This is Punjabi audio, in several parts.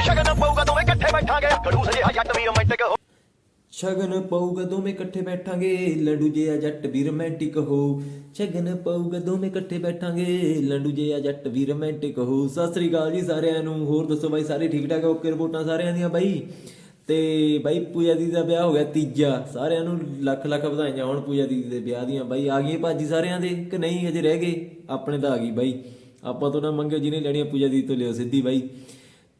ਸ਼ਗਨ ਪਊਗਾ, ਦੋਵੇਂ ਇਕੱਠੇ ਬੈਠਾਂਗੇ। ਖੜੂ ਸਜਿਆ ਜੱਟ ਵੀ ਰੋਮਾਂਟਿਕ ਹੋ ਸ਼ਗਨ ਪਊਗਾ, ਦੋਵੇਂ ਇਕੱਠੇ ਬੈਠਾਂਗੇ। ਲੰਡੂ ਜਿਹਾ ਜੱਟ ਵੀ ਰੋਮਾਂਟਿਕ ਹੋ। ਸ਼ਗਨ ਪਊਗਾ, ਦੋਵੇਂ ਇਕੱਠੇ ਬੈਠਾਂਗੇ। ਲੰਡੂ ਜਿਹਾ ਜੱਟ ਵੀ ਰੋਮਾਂਟਿਕ ਹੋ। ਸਤਿ ਸ੍ਰੀ ਅਕਾਲ ਜੀ ਸਾਰਿਆਂ ਨੂੰ। ਹੋਰ ਦੱਸੋ ਬਾਈ, ਸਾਰੇ ਠੀਕ ਠਾਕ ਓਕੇ ਰਿਪੋਰਟਾਂ ਸਾਰਿਆਂ ਦੀਆਂ ਬਾਈ? ਤੇ ਬਾਈ, ਪੂਜਾ ਦੀ ਦਾ ਵਿਆਹ ਹੋ ਗਿਆ ਤੀਜਾ। ਸਾਰਿਆਂ ਨੂੰ ਲੱਖ ਲੱਖ ਵਧਾਈਆਂ ਹੋਣ ਪੂਜਾ ਦੀਦੀ ਦੇ ਵਿਆਹ ਦੀਆਂ। ਬਾਈ, ਆ ਗਈਆਂ ਭਾਜੀ ਸਾਰਿਆਂ ਦੇ ਕਿ ਨਹੀਂ? ਅਜੇ ਰਹਿ ਗਏ? ਆਪਣੇ ਤਾਂ ਆ ਗਈ ਬਾਈ। ਆਪਾਂ ਤੋਂ ਨਾ ਮੰਗਿਓ, ਜਿਹਨੇ ਲੈਣੀਆਂ ਪੂਜਾ ਦੀ ਤੋਂ ਲਿਓ ਸਿੱਧੀ ਬਾਈ।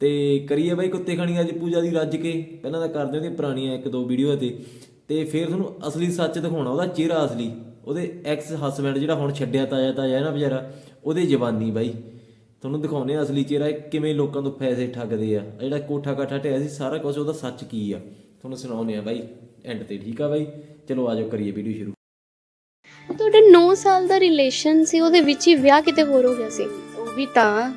ਤੇ ਕਰੀਏ ਬਾਈ ਕੁੱਤੇ ਖਾਣੀ ਅੱਜ ਪੂਜਾ ਦੀ ਰੱਜ ਕੇ ਪਹਿਲਾਂ ਤਾਂ ਕਰਦੇ ਉਹਦੀ ਪੁਰਾਣੀਆਂ ਇੱਕ ਦੋ ਵੀਡੀਓ ਤੇ ਤੇ ਫਿਰ ਤੁਹਾਨੂੰ ਅਸਲੀ ਸੱਚ ਦਿਖਾਉਣਾ ਉਹਦਾ ਚਿਹਰਾ ਅਸਲੀ ਉਹਦੇ ਐਕਸ ਹਸਬੈਂਡ ਜਿਹੜਾ ਹੁਣ ਛੱਡਿਆ ਤਾਇਆ ਤਾਇਆ ਹੈ ਨਾ ਵਿਚਾਰਾ ਉਹਦੀ ਜਵਾਨੀ ਬਾਈ। ਤੁਹਾਨੂੰ ਦਿਖਾਉਨੇ ਆ ਅਸਲੀ ਚਿਹਰਾ ਕਿਵੇਂ ਲੋਕਾਂ ਤੋਂ ਪੈਸੇ ਠੱਗਦੇ ਆ ਜਿਹੜਾ ਕੋਠਾ ਕਾਠਾ ਢਿਆ ਸੀ ਸਾਰਾ ਕੁਝ ਉਹਦਾ ਸੱਚ ਕੀ ਆ। ਤੁਹਾਨੂੰ ਸੁਣਾਉਨੇ ਆ ਬਾਈ ਐਂਡ ਤੇ ਠੀਕ ਆ ਬਾਈ? ਚਲੋ ਆਜੋ ਕਰੀਏ ਵੀਡੀਓ ਸ਼ੁਰੂ। ਤੁਹਾਡਾ 9 ਸਾਲ ਦਾ ਰਿਲੇਸ਼ਨ ਸੀ ਉਹਦੇ ਵਿੱਚ ਹੀ ਵਿਆਹ ਕਿਤੇ ਹੋਰ ਹੋ ਗਿਆ ਸੀ? ਉਹ ਵੀ ਤਾਂ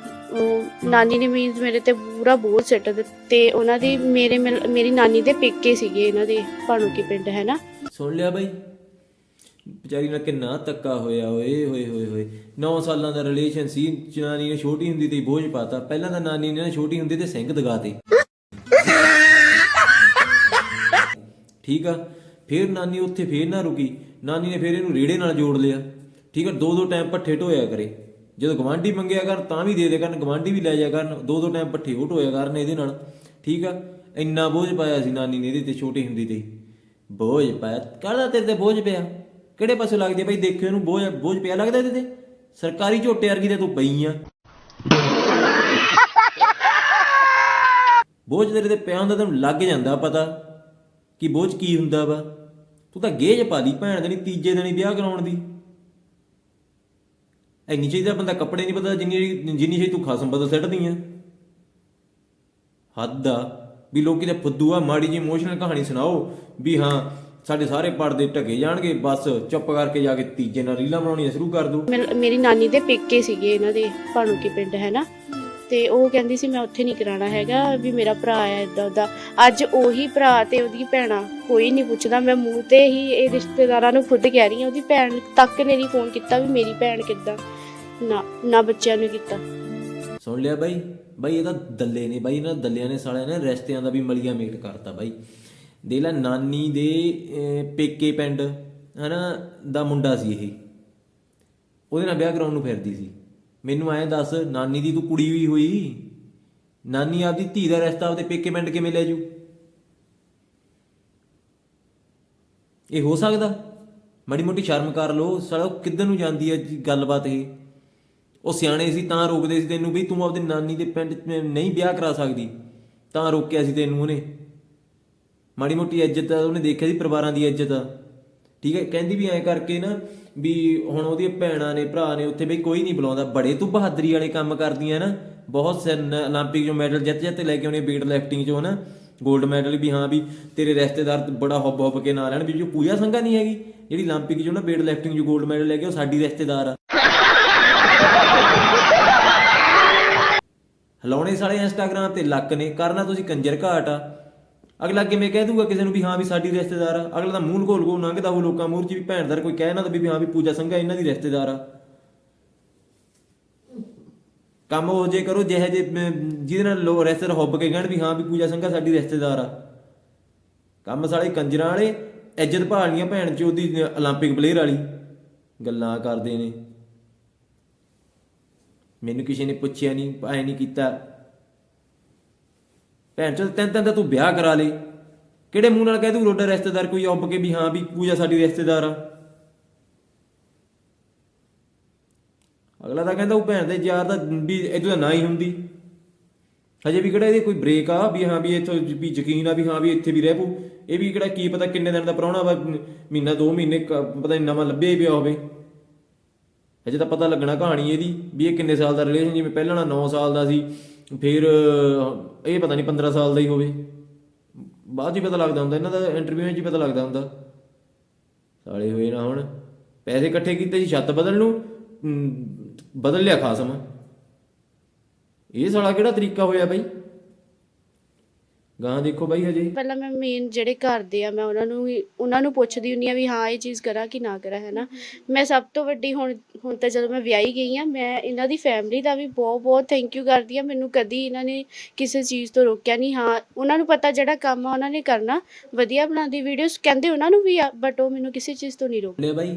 ਨਾਨੀ ਨੇ ਮੀਨਸ ਮੇਰੇ ਤੇ ਪੂਰਾ ਬੋਝ ਸਿੱਟ ਦਿੱਤੇ ਉਹਨਾਂ ਦੀ ਮੇਰੇ ਮਿਲ- ਮੇਰੀ ਨਾਨੀ ਦੇ ਪੇਕੇ ਸੀਗੇ ਇਹਨਾਂ ਦੇ ਭਾਣੂਕੀ ਪਿੰਡ, ਹੈ ਨਾ? ਸੁਣ ਲਿਆ ਬਾਈ। ਵਿਚਾਰੀ ਨਾਲ ਕਿੰਨਾ ਤੱਕਾ ਹੋਇਆ, ਓਏ, ਹੋਏ ਹੋਏ ਹੋਏ। 9 ਸਾਲਾਂ ਦਾ ਰਿਲੇਸ਼ਨ ਸੀ ਨਾਨੀ ਨੇ ਛੋਟੀ ਹੁੰਦੀ ਤੇ ਹੀ ਬੋਝ ਪਾਤਾ। ਪਹਿਲਾਂ ਤਾਂ ਨਾਨੀ ਨੇ ਨਾ ਛੋਟੀ ਹੁੰਦੀ ਤੇ ਸਿੰਘ ਦਗਾਤੇ। ਠੀਕ ਆ? ਫਿਰ ਨਾਨੀ ਉੱਥੇ ਫੇਰ ਨਾ ਰੁਕੀ। ਨਾਨੀ ਨੇ ਫੇਰ ਇਹਨੂੰ ਰੇੜੇ ਨਾਲ ਜੋੜ ਲਿਆ। ਠੀਕ ਆ? ਦੋ ਦੋ ਟਾਈਮ ਪੱਠੇ ਢੋਇਆ ਕਰੇ। ਜਦੋਂ ਗਵਾਂਢੀ ਮੰਗਿਆ ਕਰਨ ਤਾਂ ਵੀ ਦੇ ਦੇ ਕਰਨ ਗਵਾਂਢੀ ਵੀ ਲੈ ਜਾ ਕਰਨ, ਦੋ ਦੋ ਟਾਈਮ ਪੱਠੇ ਉਹ ਢੋਇਆ ਕਰਨ ਇਹਦੇ ਨਾਲ, ਠੀਕ ਆ? ਇੰਨਾ ਬੋਝ ਪਾਇਆ ਸੀ ਨਾਨੀ ਨੇ ਇਹਦੇ ਤੇ, ਛੋਟੀ ਹੁੰਦੀ ਤੇ। ਬੋਝ ਪਾਇਆ ਕਾਹਦਾ ਤੇਰੇ ਤੇ ਬੋਝ ਪਿਆ? ਕਿਹੜੇ ਪਾਸੇ ਲੱਗਦੀ ਬਈ ਦੇਖਿਓ ਇਹਨੂੰ ਬੋਝ ਬੋਝ ਪਿਆ ਲੱਗਦਾ ਇਹਦੇ ਤੇ? ਸਰਕਾਰੀ ਝੋਟੇ ਵਰਗੀ ਤੇ ਤੂੰ ਪਈ ਆ। ਬੋਝ ਤੇਰੇ ਤੇ ਪਿਆ ਹੁੰਦਾ, ਤੈਨੂੰ ਲੱਗ ਜਾਂਦਾ ਪਤਾ ਕਿ ਬੋਝ ਕੀ ਹੁੰਦਾ ਵਾ? ਤੂੰ ਤਾਂ ਗੇਜ ਪਾ ਲਈ ਭੈਣ ਦੇ ਨਹੀਂ ਤੀਜੇ ਦਿਨ ਹੀ ਵਿਆਹ ਕਰਾਉਣ ਦੀ। ਐਨੀ ਚਾਹੀਦਾ ਬੰਦਾ ਕੱਪੜੇ ਨਹੀਂ ਪਤਾ ਜਿੰਨੀ ਜਿੰਨੀ ਚਾਹੀ ਤੂੰ ਖਸਮ ਬਦਲ ਸੱਟਦੀ ਆ। ਹੱਦ ਆ, ਵੀ ਲੋਕੀ ਤਾਂ ਫੁੱਦੂ ਆ, ਮਾੜੀ ਜੀ ਇਮੋਸ਼ਨਲ ਕਹਾਣੀ ਸੁਣਾਓ, ਵੀ ਹਾਂ, ਸਾਡੇ ਸਾਰੇ ਪਰਦੇ ਢਕੇ ਜਾਣਗੇ, ਬਸ ਚੁੱਪ ਕਰਕੇ ਜਾ ਕੇ ਤੀਜੇ ਨਾਲ ਰੀਲਾਂ ਬਣਾਉਣੀਆਂ ਸ਼ੁਰੂ ਕਰ ਦੋ ਮੇਰੀ ਨਾਨੀ ਦੇ ਪੇਕੇ ਸੀਗੇ ਇਹਨਾਂ ਦੇ ਭਾਣੂਕੀ ਪਿੰਡ, ਹੈ ਨਾ? ਤੇ ਉਹ ਕਹਿੰਦੀ ਸੀ, ਮੈਂ ਉੱਥੇ ਨਹੀਂ ਕਰਾਉਣਾ ਹੈਗਾ, ਵੀ ਮੇਰਾ ਭਰਾ ਹੈ ਇਦਾਂ ਦਾ ਅੱਜ ਉਹੀ ਭਰਾ ਤੇ ਉਹਦੀ ਭੈਣਾ, ਕੋਈ ਨਹੀਂ ਪੁੱਛਦਾ। ਮੈਂ ਮੂੰਹ ਤੇ ਹੀ ਇਹ ਰਿਸ਼ਤੇਦਾਰਾਂ ਨੂੰ ਖੁਦ ਕਹਿ ਰਹੀ ਹਾਂ, ਉਹਦੀ ਭੈਣ ਤੱਕ ਨੇ ਨਹੀਂ ਫੋਨ ਕੀਤਾ ਵੀ ਮੇਰੀ ਭੈਣ ਕਿੱਦਾਂ, ਨਾ ਨਾ ਬੱਚਿਆਂ ਨੂੰ ਕੀਤਾ। ਸੁਣ ਲਿਆ ਬਾਈ? ਬਾਈ, ਇਹਦਾ ਦੱਲੇ ਨੇ, ਬਾਈ, ਇਹਨਾਂ ਦੱਲਿਆਂ ਨੇ, ਸਾਲਿਆਂ ਨੇ ਰਿਸ਼ਤਿਆਂ ਦਾ ਵੀ ਮਲੀਆ ਮੇਟ ਕਰਤਾ ਬਾਈ। ਦੇ ਲੈ, ਨਾਨੀ ਦੇ ਪੇਕੇ ਪਿੰਡ, ਹਨਾ, ਦਾ ਮੁੰਡਾ ਸੀ ਇਹ। ਉਹਦੇ ਨਾਲ ਵਿਆਹ ਕਰਾਉਣ ਨੂੰ ਫਿਰਦੀ ਸੀ। ਮੈਨੂੰ ਐਂ ਦੱਸ ਨਾਨੀ ਦੀ ਤੂੰ ਕੁੜੀ ਵੀ ਹੋਈ। ਨਾਨੀ ਆਪਦੀ ਧੀ ਦਾ ਰਿਸ਼ਤਾ ਆਪਦੇ ਪੇਕੇ ਪਿੰਡ ਕਿਵੇਂ ਲੈ ਜੂ? ਇਹ ਹੋ ਸਕਦਾ? ਮਾੜੀ ਮੋਟੀ ਸ਼ਰਮ ਕਰ ਲੋ ਸਾਲਾ ਕਿੱਧਰ ਨੂੰ ਜਾਂਦੀ ਹੈ ਜੀ ਗੱਲਬਾਤ ਇਹ? ਉਹ ਸਿਆਣੇ ਸੀ ਤਾਂ ਰੋਕਦੇ ਸੀ ਤੈਨੂੰ ਵੀ ਤੂੰ ਆਪਦੇ ਨਾਨੀ ਦੇ ਪਿੰਡ ਨਹੀਂ ਵਿਆਹ ਕਰਾ ਸਕਦੀ। ਤਾਂ ਰੋਕਿਆ ਸੀ ਤੈਨੂੰ ਉਹਨੇ। ਮਾੜੀ ਮੋਟੀ ਇੱਜ਼ਤ ਆ, ਉਹਨੇ ਦੇਖਿਆ ਸੀ ਪਰਿਵਾਰਾਂ ਦੀ ਇੱਜ਼ਤ ਆ। ਠੀਕ ਹੈ, ਕਹਿੰਦੀ ਵੀ ਐਂ ਕਰਕੇ ਨਾ ਵੀ ਹੁਣ ਉਹਦੀ ਭੈਣਾਂ ਨੇ, ਭਰਾ ਨੇ ਉੱਥੇ ਬਈ ਕੋਈ ਨਹੀਂ ਬੁਲਾਉਂਦਾ। ਬੜੇ ਤੂੰ ਬਹਾਦਰੀ ਵਾਲੇ ਕੰਮ ਕਰਦੀਆਂ ਨਾ। ਬਹੁਤ ਸਿਰਨ 올림픽 ਜੋ ਮੈਡਲ ਜਿੱਤ ਜਿੱਤ ਲੈ ਕੇ ਆਉਣੇ ਵੇਟ ਲਿਫਟਿੰਗ ਚੋਂ ਨਾ। 골ਡ ਮੈਡਲ ਵੀ ਹਾਂ ਵੀ ਤੇਰੇ ਰਿਸ਼ਤੇਦਾਰ ਬੜਾ ਹੌਬ ਹੌਬ ਕੇ ਨਾਲ ਲੈਣ ਵੀ ਜੋ ਪੂਜਾ ਸੰਘਾ ਨਹੀਂ ਹੈਗੀ, ਜਿਹੜੀ 올림픽 ਚੋਂ ਨਾ ਵੇਟ ਲਿਫਟਿੰਗ ਜੋ 골ਡ ਮੈਡਲ ਲੈ ਕੇ ਉਹ ਸਾਡੀ ਰਿਸ਼ਤੇਦਾਰ ਆ। ਹਲਾਉਣੇ ਸਾਲੇ ਇੰਸਟਾਗ੍ਰam ਤੇ ਲੱਕ ਨੇ, ਕਰਨਾ ਤੁਸੀਂ ਕੰਜਰ ਘਾਟ ਆ। ਅਗਲਾ ਕਿਵੇਂ ਕਹਿ ਦੂਗਾ ਕਿਸੇ ਨੂੰ ਵੀ ਹਾਂ ਵੀ ਸਾਡੀ ਰਿਸ਼ਤੇਦਾਰ ਆ ਅਗਲਾ ਤਾਂ ਮੂੰਹ ਘੋਲ ਘੋਲ ਲੰਘਦਾ ਉਹ ਲੋਕਾਂ ਮੂੰਹ 'ਚ ਵੀ ਭੈਣਦਾਰ ਕੋਈ ਕਹਿ ਨਾ ਤਾਂ ਵੀ ਹਾਂ ਵੀ ਪੂਜਾ ਸੰਘਾ ਇਹਨਾਂ ਦੀ ਰਿਸ਼ਤੇਦਾਰ ਆ ਕੰਮ ਉਹ ਜੇ ਕਰੋ ਜਿਹੇ ਜੇ ਜਿਹਦੇ ਨਾਲ ਲੋ ਰਿਸ਼ਤੇਦਾਰ ਹੁੱਬ ਕੇ ਕਹਿਣ ਵੀ ਹਾਂ ਵੀ ਪੂਜਾ ਸੰਘਾ ਸਾਡੀ ਰਿਸ਼ਤੇਦਾਰ ਆ ਕੰਮ ਸਾਲੇ ਕੰਜਰਾਂ ਵਾਲੇ ਇੱਜ਼ਤ ਭਾਲਣੀਆਂ ਭੈਣ ਚ ਉਹਦੀ 올림픽 ਪਲੇਅਰ ਵਾਲੀ ਗੱਲਾਂ ਕਰਦੇ ਨੇ ਮੈਨੂੰ ਕਿਸੇ ਨੇ ਪੁੱਛਿਆ ਨਹੀਂ ਐ ਨਹੀਂ ਕੀਤਾ ਭੈਣ ਚੋਦ, ਤੈਨੂੰ ਤਾਂ ਤੂੰ ਵਿਆਹ ਕਰਾ ਲੇ। ਕਿਹੜੇ ਮੂੰਹ ਨਾਲ ਕਹਿ ਤੂੰ ਰੋਡਾ ਰਿਸ਼ਤੇਦਾਰ ਕੋਈ ਉੱਬ ਕੇ ਵੀ ਹਾਂ ਵੀ ਪੂਜਾ ਸਾਡੀ ਰਿਸ਼ਤੇਦਾਰ ਆ। ਅਗਲਾ ਤਾਂ ਕਹਿੰਦਾ ਉਹ ਭੈਣ ਦੇ ਯਾਰ ਦਾ ਵੀ ਇਹਦੋਂ ਤਾਂ ਨਾ ਹੀ ਹੁੰਦੀ। ਹਜੇ ਵੀ ਕਿਹੜਾ ਇਹਦੀ ਕੋਈ ਬ੍ਰੇਕ ਆ ਵੀ ਹਾਂ ਵੀ ਇੱਥੋਂ ਵੀ ਯਕੀਨ ਆ ਵੀ ਹਾਂ ਵੀ ਇੱਥੇ ਵੀ ਰਹਿ ਪੂ ਇਹ ਵੀ ਕਿਹੜਾ ਕੀ ਪਤਾ ਕਿੰਨੇ ਦਿਨ ਦਾ ਪ੍ਰਾਹੁਣਾ ਵਾ, ਮਹੀਨਾ, ਦੋ ਮਹੀਨੇ ਪਤਾ ਨਹੀਂ ਨਵਾਂ ਲੱਭਿਆ ਹੀ ਪਿਆ ਹੋਵੇ। ਹਜੇ ਤਾਂ ਪਤਾ ਲੱਗਣਾ ਕਹਾਣੀ ਇਹਦੀ ਵੀ ਇਹ ਕਿੰਨੇ ਸਾਲ ਦਾ ਰਿਲੇਸ਼ਨ ਜਿਵੇਂ ਪਹਿਲਾਂ ਵਾਲਾ 9 ਸਾਲ ਦਾ ਸੀ। ਫਿਰ ਇਹ ਪਤਾ ਨਹੀਂ 15 ਸਾਲ ਦਾ ਹੀ ਹੋਵੇ। ਬਾਅਦ 'ਚ ਹੀ ਪਤਾ ਲੱਗਦਾ ਹੁੰਦਾ, ਇਹਨਾਂ ਦਾ ਇੰਟਰਵਿਊ 'ਚ ਹੀ ਪਤਾ ਲੱਗਦਾ ਹੁੰਦਾ। ਸਾਲੇ ਹੋਏ ਨਾ ਹੁਣ। ਪੈਸੇ ਇਕੱਠੇ ਕੀਤੇ ਸੀ, ਛੱਤ ਬਦਲ ਨੂੰ ਬਦਲ ਲਿਆ ਖਾਸਮ ਇਹ ਸਾਲਾ ਕਿਹੜਾ ਤਰੀਕਾ ਹੋਇਆ ਬਈ? ਗਾਂ ਦੇਖੋ ਬਾਈ ਹਜੇ। ਪਹਿਲਾਂ ਮੈਂ ਮੇਨ ਜਿਹੜੇ ਘਰ ਦੇ ਆ ਮੈਂ ਉਹਨਾਂ ਨੂੰ ਹੀ- ਉਹਨਾਂ ਨੂੰ ਪੁੱਛਦੀ ਹੁੰਨੀ ਆ ਵੀ ਹਾਂ ਇਹ ਚੀਜ਼ ਕਰਾਂ ਕਿ ਨਾ ਕਰਾਂ ਹੈ ਨਾ ਮੈਂ ਸਭ ਤੋਂ ਵੱਡੀ ਹੁਣ ਹੁਣ ਤਾਂ ਜਦੋਂ ਮੈਂ ਵਿਆਹੀ ਗਈ ਆ ਮੈਂ ਇਹਨਾਂ ਦੀ ਫੈਮਿਲੀ ਦਾ ਵੀ ਬਹੁਤ ਬਹੁਤ ਥੈਂਕ ਯੂ ਕਰਦੀ ਆ। ਮੈਨੂੰ ਕਦੀ ਇਹਨਾਂ ਨੇ ਕਿਸੇ ਚੀਜ਼ ਤੋਂ ਰੋਕਿਆ ਨਹੀਂ। ਹਾਂ ਉਹਨਾਂ ਨੂੰ ਪਤਾ ਜਿਹੜਾ ਕੰਮ ਆ ਉਹਨਾਂ ਨੇ ਕਰਨਾ ਵਧੀਆ ਬਣਾਉਂਦੀ ਵੀਡੀਓਜ਼ ਕਹਿੰਦੇ ਉਹਨਾਂ ਨੂੰ ਵੀ ਆ ਬਟ ਉਹ ਮੈਨੂੰ ਕਿਸੇ ਚੀਜ਼ ਤੋਂ ਨਹੀਂ ਰੋਕ ਲੈ ਬਾਈ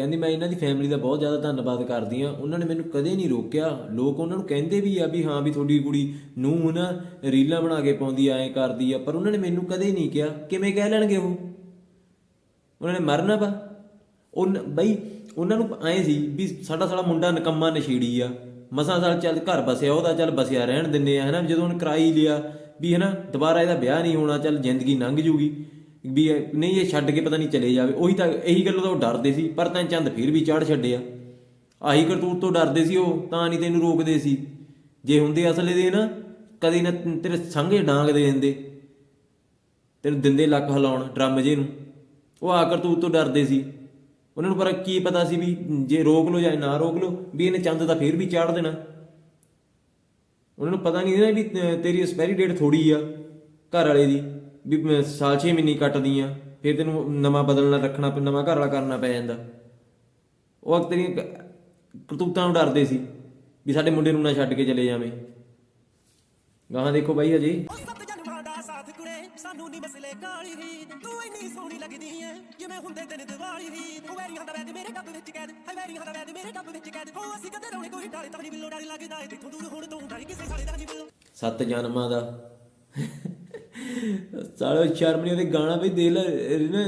ਕਹਿੰਦੀ ਮੈਂ ਇਹਨਾਂ ਦੀ ਫੈਮਿਲੀ ਦਾ ਬਹੁਤ ਜ਼ਿਆਦਾ ਧੰਨਵਾਦ ਕਰਦੀ ਆ ਉਹਨਾਂ ਨੇ ਮੈਨੂੰ ਕਦੇ ਨਹੀਂ ਰੋਕਿਆ। ਲੋਕ ਉਹਨਾਂ ਨੂੰ ਕਹਿੰਦੇ ਵੀ ਆ ਵੀ ਹਾਂ ਵੀ ਤੁਹਾਡੀ ਕੁੜੀ ਨੂੰ ਨਾ ਰੀਲਾਂ ਬਣਾ ਕੇ ਪਾਉਂਦੀ ਐ ਕਰਦੀ ਆ, ਪਰ ਉਹਨਾਂ ਨੇ ਮੈਨੂੰ ਕਦੇ ਨਹੀਂ ਕਿਹਾ। ਕਿਵੇਂ ਕਹਿ ਲੈਣਗੇ ਉਹ? ਉਹਨਾਂ ਨੇ ਮਰਨਾ ਵਾ। ਉਹ ਬਈ ਉਹਨਾਂ ਨੂੰ ਐ ਸੀ ਵੀ ਸਾਡਾ ਸਾਲਾ ਮੁੰਡਾ ਨਕੰਮਾ ਨਸ਼ੀੜੀ ਆ। ਮਸਾਂ ਸਾਲ ਚੱਲ ਘਰ ਬਸਿਆ, ਉਹਦਾ ਚੱਲ ਬਸਿਆ ਰਹਿਣ ਦਿੰਨੇ ਆ, ਹਨਾ? ਜਦੋਂ ਉਹਨੇ ਕਰਾਈ ਲਿਆ ਵੀ ਹਨਾ, ਦੁਬਾਰਾ ਇਹਦਾ ਵਿਆਹ ਨਹੀਂ ਹੋਣਾ, ਚੱਲ ਜ਼ਿੰਦਗੀ ਲੰਘ ਜੂਗੀ। ਵੀ ਇਹ- ਨਹੀਂ ਇਹ ਛੱਡ ਕੇ ਪਤਾ ਨਹੀਂ ਚਲੇ ਜਾਵੇ। ਉਹੀ ਤਾਂ ਇਹੀ ਗੱਲੋਂ ਤਾਂ ਉਹ ਡਰਦੇ ਸੀ। ਪਰ ਤਾਂ ਚੰਦ ਫਿਰ ਵੀ ਚਾੜ ਛੱਡਿਆ। ਆਹੀ ਕਰਤੂਤ ਤੋਂ ਡਰਦੇ ਸੀ ਉਹ ਤਾਂ ਨਹੀਂ ਤੈਨੂੰ ਰੋਕਦੇ ਸੀ। ਜੇ ਹੁੰਦੇ ਅਸਲੇ ਦੇ ਨਾ ਕਦੀ ਨਾ ਤੇਰੇ ਸੰਘੇ ਡਾਂਗ ਦੇ ਦਿੰਦੇ। ਤੈਨੂੰ ਦਿੰਦੇ ਲੱਕ ਹਿਲਾਉਣ ਡਰਮ ਜੇ ਨੂੰ। ਉਹ ਆ ਕਰਤੂਤ ਤੋਂ ਡਰਦੇ ਸੀ। ਉਹਨਾਂ ਨੂੰ ਪਰ ਕੀ ਪਤਾ ਸੀ ਵੀ ਜੇ ਰੋਕ ਲੋ ਜਾਂ ਨਾ ਰੋਕ ਲੋ ਵੀ ਇਹਨੇ ਚੰਦ ਤਾਂ ਫਿਰ ਵੀ ਚਾੜ ਦੇਣਾ। ਉਹਨਾਂ ਨੂੰ ਪਤਾ ਨਹੀਂ ਨਾ ਵੀ ਅਹ, ਤੇਰੀ ਐਕਸਪਾਇਰੀ ਡੇਟ ਥੋੜੀ ਆ ਘਰ ਵਾਲੇ ਦੀ। ਵੀ ਮੈਂ ਸਾਲ 6 ਮਹੀਨੇ ਕੱਟਦੀ ਆ ਫਿਰ ਤੈਨੂੰ ਨਵਾਂ ਬਦਲਣਾ ਰੱਖਣਾ ਪੈਂਦਾ ਨਵਾਂ ਘਰ ਵਾਲਾ ਕਰਨਾ ਪੈ ਜਾਂਦਾ। ਉਹ ਤੇਰੀਆਂ ਕ- ਕਰਤੂਤਾਂ ਨੂੰ ਡਰਦੇ ਸੀ ਵੀ ਸਾਡੇ ਮੁੰਡੇ ਨੂੰ ਨਾ ਛੱਡ ਕੇ ਚਲੇ ਜਾਵੇਂ। ਗਾਹਾਂ ਦੇਖੋ ਬਾਈ ਹਜੇ। ਸਾਨੂੰ ਨਹੀਂ ਮਸਲੇ ਕਾਲੀ ਰੀ ਤੂੰ ਇੰਨੀ ਸੋਹਣੀ ਲੱਗਦੀ ਏ ਜਿਵੇਂ ਹੁੰਦੇ ਦਿਨ ਦੀਵਾਲੀ ਦੀ ਉਹ ਵੈਰੀਆਂ ਦਾ ਵੈਦ ਮੇਰੇ ਕੱਪ ਵਿੱਚ ਕੈਦ। ਹੈ ਵੈਰੀਆਂ ਦਾ ਵੈਦ ਮੇਰੇ ਕੱਪ ਵਿੱਚ ਕੈਦ। ਹੋ ਅਸੀਂ ਕਦੇ ਰੌਣੇ ਕੋਈ ਡਾਲੇ ਤਾਂ ਨਹੀਂ ਬਿੱਲੋ ਡਾਰੇ ਲੱਗਦਾ ਏ। ਤੇਥੋਂ ਦੂਰ ਹੁਣ ਤੂੰ ਡਾਰੀ ਕਿਸੇ ਸਾਲੇ ਦਾ ਨਹੀਂ ਬਿੱਲੋ। ਸੱਤ ਜਨਮਾਂ ਦਾ। ਸਾਲੇ ਸ਼ਰਮ ਨਹੀਂ ਉਹਦੇ ਗਾਣਾ ਵੀ ਦੇ ਲੈ ਨਾ